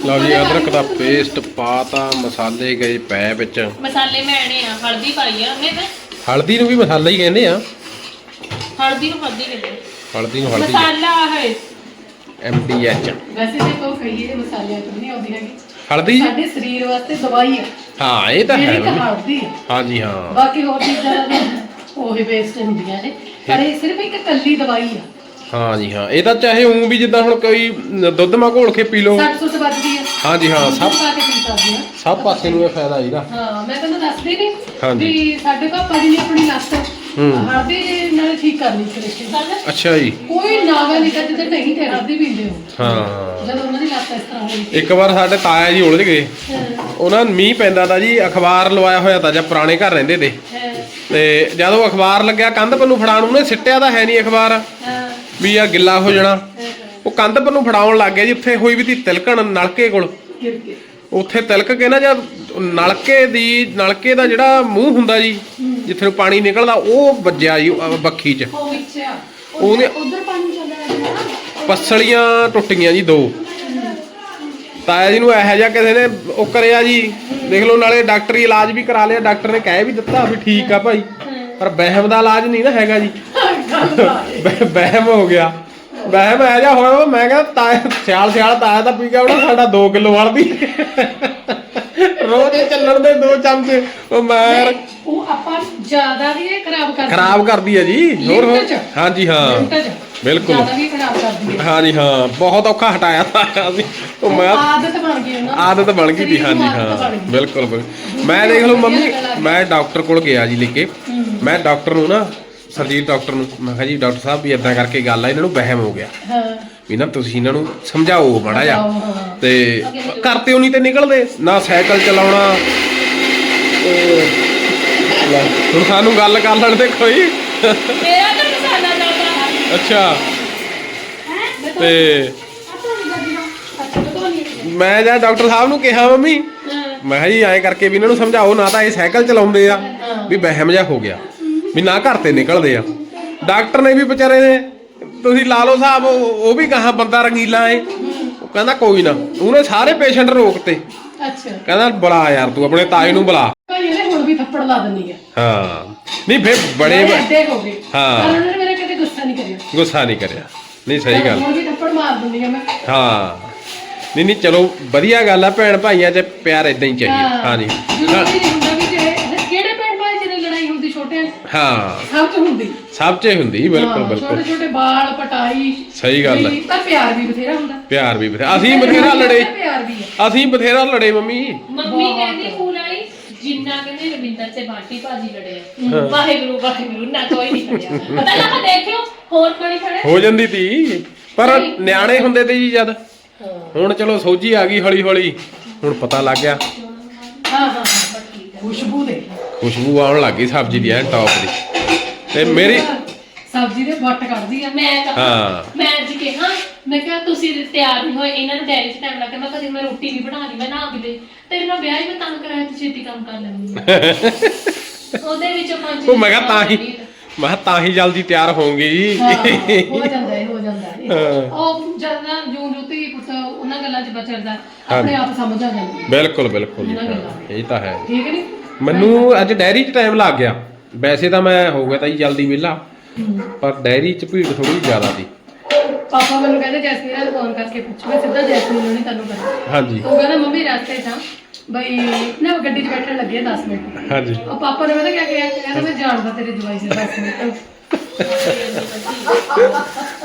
S2: ਲਓ ਜੀ ਅਦਰਕ ਦਾ ਪੇਸਟ ਪਾਤਾ ਮਸਾਲੇ ਗਏ ਪੈ ਵਿੱਚ।
S1: ਮਸਾਲੇ ਮੈਣੇ ਆ ਹਲਦੀ ਪਾਈ ਆ ਮੈਂ
S2: ਹਲਦੀ ਨੂੰ ਵੀ ਮਸਾਲਾ ਹੀ ਕਹਿੰਦੇ ਆ।
S1: ਹਲਦੀ ਨੂੰ ਹਲਦੀ ਕਹਿੰਦੇ
S2: ਹਲਦੀ ਨੂੰ ਹਲਦੀ
S1: ਮਸਾਲਾ ਹੈ
S2: ਐਮਡੀਐਚ
S4: ਵੈਸੇ ਤੇ ਕੋ ਕਹੀਏ ਇਹ ਮਸਾਲਿਆਂ ਤੋਂ ਨਹੀਂ ਆਉਂਦੀ ਹੈਗੀ।
S2: ਹਲਦੀ? ਜੀ?
S4: ਸਾਡੇ ਸਰੀਰ ਵਾਸਤੇ ਦਵਾਈ ਹੈ
S2: ਹਾਂ ਇਹ ਤਾਂ ਹੈ।
S4: ਕਹਾਵਤੀ ਹੈ
S2: ਹਾਂਜੀ ਹਾਂ।
S4: ਬਾਕੀ ਹੋਰ ਚੀਜ਼ਾਂ ਦਾ ਉਹੀ ਵੇਸਟ ਹੁੰਦੀਆਂ ਨੇ। ਪਰ ਇਹ ਸਿਰਫ ਇੱਕ ਕੱਲੀ ਦਵਾਈ ਆ।
S2: ਹਾਂ ਜੀ ਹਾਂ। ਇਹ ਤਾਂ ਚਾਹੇ ਉਂ ਵੀ ਜਿੱਦਾਂ ਹੁਣ ਕੋਈ ਦੁੱਧ ਮਾ ਘੋਲ ਕੇ ਪੀ ਲਓ।
S4: ਸੱਟ ਸੁੱਟ ਵੱਜਦੀ ਆ।
S2: ਹਾਂਜੀ ਹਾਂ ਸਭ
S4: ਪਾ ਕੇ ਪੀ ਸਕਦੇ ਆ
S2: ਸਭ ਪਾਸੇ ਨੂੰ ਇਹ ਫਾਇਦਾ ਇਹਦਾ
S4: ਹਾਂ ਮੈਂ ਤੁਹਾਨੂੰ ਦੱਸਦੀ ਨਹੀਂ
S2: ਹਾਂਜੀ।
S4: ਵੀ ਸਾਡੇ ਪਾਪਾ ਜੀ ਨੇ ਆਪਣੀ ਲੱਤ
S2: ਹੂੰ।
S4: ਹਲਦੀ ਨਾਲ ਠੀਕ ਕਰ ਲਈ ਸੀ ਰਿਸ਼ਤੇ
S2: ਅੱਛਾ ਜੀ।
S4: ਕੋਈ ਨਾਗਾ ਨਹੀਂ ਕਦੇ ਤੇ ਨਹੀਂ ਤੇ ਹਲਦੀ ਪੀਂਦੇ ਹੋ।
S2: ਹਾਂ।
S4: ਜਦੋਂ ਉਹਨਾਂ ਦੀ ਲੱਤ ਇਸ ਤਰ੍ਹਾਂ ਹੋਈ
S2: ਇੱਕ ਵਾਰ ਸਾਡੇ ਤਾਇਆ ਜੀ ਉਲਝ ਗਏ।
S4: ਹਾਂ,
S2: ਉਹਨਾਂ ਮੀਂਹ ਪੈਂਦਾ ਤਾਂ ਜੀ ਅਖਬਾਰ ਲਵਾਇਆ ਹੋਇਆ ਤਾਂ ਜਾਂ ਪੁਰਾਣੇ ਘਰ ਰਹਿੰਦੇ ਤੇ।
S4: ਹਾਂ,
S2: ਤੇ ਜਦੋਂ ਅਖਬਾਰ ਲੱਗਿਆ ਕੰਧ ਪਰ ਨੂੰ ਫੜਾਉਣ ਉਹਨੇ ਸਿੱਟਿਆ ਤਾਂ ਹੈ ਨਹੀਂ ਅਖਬਾਰ।
S4: ਹਾਂ,
S2: ਵੀ ਆ ਗਿੱਲਾ ਹੋ ਜਾਣਾ। ਉਹ ਕੰਧ ਪਰ ਨੂੰ ਫੜਾਉਣ ਲੱਗ ਗਿਆ ਜੀ ਉੱਥੇ ਹੋਈ ਵੀ ਤੀ ਤਿਲਕਣ ਨਲਕੇ ਕੋਲ। ਉੱਥੇ ਤਿਲਕ ਕੇ ਨਾ ਜਦ ਨਲਕੇ ਦੀ ਨਲਕੇ ਦਾ ਜਿਹੜਾ ਮੂੰਹ ਹੁੰਦਾ ਜੀ ਜਿੱਥੇ ਨੂੰ ਪਾਣੀ ਨਿਕਲਦਾ ਉਹ ਵੱਜਿਆ ਜੀ ਬੱਖੀ 'ਚ।
S4: ਉਹ ਵਿੱਚ ਆ
S2: ਉਹਨੇ
S5: ਉਧਰ ਪਾਣੀ ਚੱਲਦਾ ਰਹਿੰਦਾ
S2: ਪਸਲੀਆਂ ਟੁੱਟ ਗਈਆਂ ਜੀ ਦੋ। ਤਾਇਆ ਜੀ ਨੂੰ ਇਹੋ ਜਿਹਾ ਕਿਸੇ ਨੇ ਉਹ ਕਰਿਆ ਜੀ। ਦੇਖ ਲਓ ਨਾਲੇ ਡਾਕਟਰੀ ਇਲਾਜ ਵੀ ਕਰਾ ਲਿਆ ਡਾਕਟਰ ਨੇ ਕਹਿ ਵੀ ਦਿੱਤਾ ਵੀ ਠੀਕ ਆ ਭਾਈ। ਪਰ ਵਹਿਮ ਦਾ ਇਲਾਜ ਨਹੀਂ ਨਾ ਹੈਗਾ ਜੀ। ਵਹਿਮ ਹੋ ਗਿਆ। ਵਹਿਮ ਇਹ ਜਿਹਾ ਹੋਇਆ ਮੈਂ ਕਹਿੰਦਾ ਤਾਇਆ ਸਿਆਲ ਸਿਆਲ ਤਾਇਆ ਤਾਂ ਪੀ ਗਿਆ ਉਹਦਾ ਸਾਡਾ 2 ਕਿਲੋ ਵਾਲਦੀ ਰੋਜ਼ ਚੱਲਣ ਦੇ ਦੋ ਚਮਚੇ। ਉਹ ਮੈਂ
S4: ਉਹ ਆਪਾਂ ਜ਼ਿਆਦਾ ਵੀ ਇਹ ਖਰਾਬ ਕਰਦੀ
S2: ਖਰਾਬ ਕਰਦੀ ਹੈ ਜੀ ਹੋਰ ਹੋਰ। ਹਾਂਜੀ ਹਾਂ। ਬਿਲਕੁਲ।
S4: ਜ਼ਿਆਦਾ ਵੀ ਖਰਾਬ ਕਰਦੀ ਹੈ।
S2: ਹਾਂਜੀ ਹਾਂ। ਬਹੁਤ ਔਖਾ ਹਟਾਇਆ ਤਾਂ ਅਸੀਂ ਉਹ ਮੈਂ
S4: ਆਦਤ ਬਣ ਗਈ ਉਹਨਾਂ।
S2: ਆਦਤ ਬਣ ਗਈ ਦੀ ਹਾਂਜੀ ਹਾਂ। ਬਿਲਕੁਲ ਬਿਲਕੁਲ। ਮੈਂ ਦੇਖ ਲਓ ਮੰਮੀ ਮੈਂ ਡਾਕਟਰ ਕੋਲ ਗਿਆ ਜੀ ਲੈ ਕੇ। ਮੈਂ ਡਾਕਟਰ ਨੂੰ ਨਾ ਸਰਜੀਤ ਡਾਕਟਰ ਨੂੰ ਮੈਂ ਕਿਹਾ ਜੀ ਡਾਕਟਰ ਸਾਹਿਬ ਵੀ ਇਦਾਂ ਕਰਕੇ ਗੱਲ ਆ ਇਹਨਾਂ ਨੂੰ ਵਹਿਮ ਹੋ ਗਿਆ।
S4: ਹਾਂ
S2: ਵੀ ਨਾ ਤੁਸੀਂ ਇਹਨਾਂ ਨੂੰ ਸਮਝਾਓ ਮਾੜਾ
S4: ਹਾਂ।
S2: ਤੇ ਕਰਤੇ ਉਹ ਨਹੀਂ ਤੇ ਨਿਕਲਦੇ ਨਾ ਸਾਈਕਲ ਚਲਾਉਣਾ। ਤੇ ਹੁਣ ਸਾਨੂੰ ਗੱਲ ਕਰ ਲੈਣ ਦੇ ਕੋਈ
S1: ਮੇਰਾ ਤਾਂ ਮਸਾਲਾ ਜ਼ਿਆਦਾ
S2: ਅੱਛਾ। ਤੇ ਮੈਂ ਜਾਂ ਡਾਕਟਰ ਸਾਹਿਬ ਨੂੰ ਕਿਹਾ ਮੰਮੀ ਮੈਂ ਕਿਹਾ ਜੀ ਐਂ ਕਰਕੇ ਵੀ ਇਹਨਾਂ ਨੂੰ ਸਮਝਾਓ ਨਾ ਤਾਂ ਇਹ ਸਾਈਕਲ ਚਲਾਉਂਦੇ ਆ ਵੀ ਵਹਿਮ ਜਿਹਾ ਹੋ ਗਿਆ। ਵੀ ਨਾ ਘਰ ਤੇ ਨਿਕਲਦੇ ਆ। ਡਾਕਟਰ ਨੇ ਵੀ ਵਿਚਾਰੇ ਨੇ ਤੁਸੀਂ ਲਾ ਲਓ ਸਾਹਿਬ ਉਹ ਵੀ ਕਹਾ ਬੰਦਾ ਰੰਗੀਲਾ ਏ। ਉਹ ਕਹਿੰਦਾ ਕੋਈ ਨਾ ਉਹਨੇ ਸਾਰੇ ਪੇਸ਼ੈਂਟ ਰੋਕਤੇ।
S4: ਅੱਛਾ।
S2: ਕਹਿੰਦਾ ਬੁਲਾ ਯਾਰ ਤੂੰ ਆਪਣੇ ਤਾਏ ਨੂੰ ਬੁਲਾ।
S4: ਭਾਈ ਇਹਨੇ ਹੁਣ ਵੀ ਥੱਪੜ ਲਾ ਦਿੰਦੀ ਆ।
S2: ਹਾਂ। ਨਹੀਂ ਫੇ ਬੜੇ
S4: ਮੇਰੇ ਅੱਡੇ ਹੋ ਗਏ।
S2: ਹਾਂ।
S4: ਪਰ ਉਹਨੇ ਮੇਰੇ ਕਦੇ ਗੁੱਸਾ ਨਹੀਂ ਕਰਿਆ।
S2: ਗੁੱਸਾ ਨਹੀਂ ਕਰਿਆ। ਨਹੀਂ ਸਹੀ ਗੱਲ।
S4: ਹੁਣ ਵੀ ਥੱਪੜ ਮਾਰ ਦਿੰਦੀ ਆ ਮੈਂ।
S2: ਹਾਂ। ਨਹੀਂ ਨਹੀਂ ਚਲੋ ਵਧੀਆ ਗੱਲ ਆ ਭੈਣ ਭਾਈਆਂ 'ਚ ਪਿਆਰ ਇਦਾਂ ਹੀ ਚਾਹੀਦਾ ਹਾਂਜੀ
S4: ਜ਼ਰੂਰੀ ਨਹੀਂ ਹੁੰਦਾ ਵੀ ਜੇ ਕਿਹੜੇ ਭੈਣ ਭਾਈ ਜਿਹਨੇ ਲੜਾਈ ਹੁੰਦੀ ਛੋਟੇ
S2: ਹਾਂ।
S4: ਸਭ ਚ ਹੁੰਦੀ।
S2: ਸਭ 'ਚ ਹੁੰਦੀ ਬਿਲਕੁਲ
S4: ਛੋਟੇ
S2: ਬਿਲਕੁਲ।
S4: ਛੋਟੇ ਵਾਲ ਪਟਾਈ
S2: ਸਹੀ ਗੱਲ ਹੈ।
S4: ਪਰ ਪਿਆਰ ਵੀ ਬਥੇਰਾ ਹੁੰਦਾ।
S2: ਪਿਆਰ ਵੀ ਬਥੇਰਾ। ਅਸੀਂ ਬਥੇਰਾ ਲੜੇ।
S4: ਪਿਆਰ ਵੀ ਹੈ।
S2: ਅਸੀਂ ਬਥੇਰਾ ਲੜੇ ਮੰਮੀ।
S1: ਮੰਮੀ ਕਹਿੰਦੀ ਫੂਲ ਵਾਲੀ ਜਿੰਨਾ ਕਹਿੰਦੇ ਰਵਿੰਦਰ ਤੇ ਬਾਟੀ ਭਾਜੀ ਲੜੇ ਆ। ਵਾਹਿਗੁਰੂ ਵਾਹਿਗੁਰੂ ਨਾ ਕੋਈ ਨਹੀਂ ਖੜਿਆ ਪਤਾ ਲੱਗਾ ਦੇਖਿਓ ਹੋਰ ਕੋਈ ਖੜੇ?
S2: ਹੋ ਜਾਂਦੀ ਤੀ ਪਰ ਨਿਆਣੇ ਹੁੰਦੇ ਤੇ ਜੀ ਜਦ। ਹੁਣ ਚਲੋ ਸੋਝੀ ਆ ਗਈ ਹੌਲੀ ਹੌਲੀ ਹੁਣ ਪਤਾ ਲੱਗ ਗਿਆ।
S4: ਹਾਂ ਹਾਂ ਹਾਂ ਖੁਸ਼ਬੂ ਦੇ
S2: ਖੁਸ਼ਬੂ ਆਉਣ ਲੱਗ ਸਬਜ਼ੀ ਦੀ ਐ ਟੌਪ ਦੀ। ਤੇ ਮੇਰੀ
S4: ਸਬਜ਼ੀ ਦੇ ਵੱਟ ਕੱਢਦੀ ਆ
S1: ਮੈਂ
S2: ਹਾਂ।
S1: ਮੈਂ ਅੱਜ ਕਿਹਾ ਮੈਂ ਕਿਹਾ ਤੁਸੀਂ ਤਿਆਰ ਨਹੀਂ ਹੋਏ ਇਹਨਾਂ ਨੂੰ ਡੈਰੀ 'ਚ ਟਾਈਮ ਲੱਗਿਆ ਮੈਂ ਕਦੇ ਮੈਂ ਰੋਟੀ ਵੀ ਬਣਾ ਲਈ ਮੈਂ ਨਾ ਲਈ ਤੇਰੇ ਨਾਲ ਵਿਆਹ ਹੀ ਮੈਂ ਤੰਗ ਕਰਾਇਆ ਤੂੰ ਛੇਤੀ ਕੰਮ ਕਰ ਲੈਂਦੀ। ਉਹਦੇ ਵਿੱਚੋਂ ਪੰਜ
S2: ਉਹ ਮੈਂ ਕਿਹਾ ਤਾਂ ਹੀ ਮੈਂ ਕਿਹਾ ਤਾਂ ਹੀ ਜਲਦੀ ਤਿਆਰ ਹੋਊਗੀ।
S4: ਹਾਂ, ਹੋ ਜਾਂਦਾ ਹੈ ਹੋ ਜਾਂਦਾ ਹੈ
S2: ਹਾਂ।
S4: ਉਹ ਜਦ ਜੂਨ ਜੁਤੀ ਪੁੱਤ ਉਹਨਾਂ ਗੱਲਾਂ 'ਚ ਬਚਰਦਾ ਆਪਣੇ ਆਪ ਸਮਝ ਆ ਜਾਂਦੀ। ਹੈ।
S2: ਬਿਲਕੁਲ ਬਿਲਕੁਲ ਜੀ, ਹਾਂ, ਇਹ ਤਾਂ ਹੈ।
S4: ਠੀਕ ਨਹੀਂ
S2: ਮੈਨੂੰ ਅੱਜ ਡੈਰੀ 'ਚ ਟਾਈਮ ਲੱਗ ਗਿਆ। ਵੈਸੇ ਤਾਂ ਮੈਂ ਹੋ ਗਿਆ ਤਾਂ ਜੀ ਜਲਦੀ ਵਿਹਲਾ ਪਰ ਡੈਰੀ 'ਚ ਭੀੜ ਥੋੜੀ ਜ਼ਿਆਦਾ ਸੀ।
S4: ਪਾਪਾ ਮੈਨੂੰ ਕਹਿੰਦੇ ਜੈਸਮੀਨ ਨੂੰ ਫੋਨ ਕਰਕੇ ਪੁੱਛ ਮੈਂ ਸਿੱਧਾ ਜੈਸਮੀਨ ਨੂੰ ਨਹੀਂ ਤੁਹਾਨੂੰ ਕਰਿਆ
S2: ਹਾਂਜੀ।
S4: ਉਹ ਕਹਿੰਦਾ ਮੰਮੀ ਰਸਤੇ 'ਚ ਆ। ਬਈ ਨਾ ਉਹ ਗੱਡੀ 'ਚ ਬੈਠਣ ਲੱਗੇ ਆ 10 ਮਿੰਟ।
S2: ਹਾਂਜੀ।
S4: ਉਹ ਪਾਪਾ ਨੇ ਪਤਾ ਕਿਆ ਕਿਹਾ? ਕਹਿੰਦਾ ਮੈਂ ਜਾਣਦਾ ਤੇਰੇ ਜਵਾਈ ਸੇ 10 ਮਿੰਟ।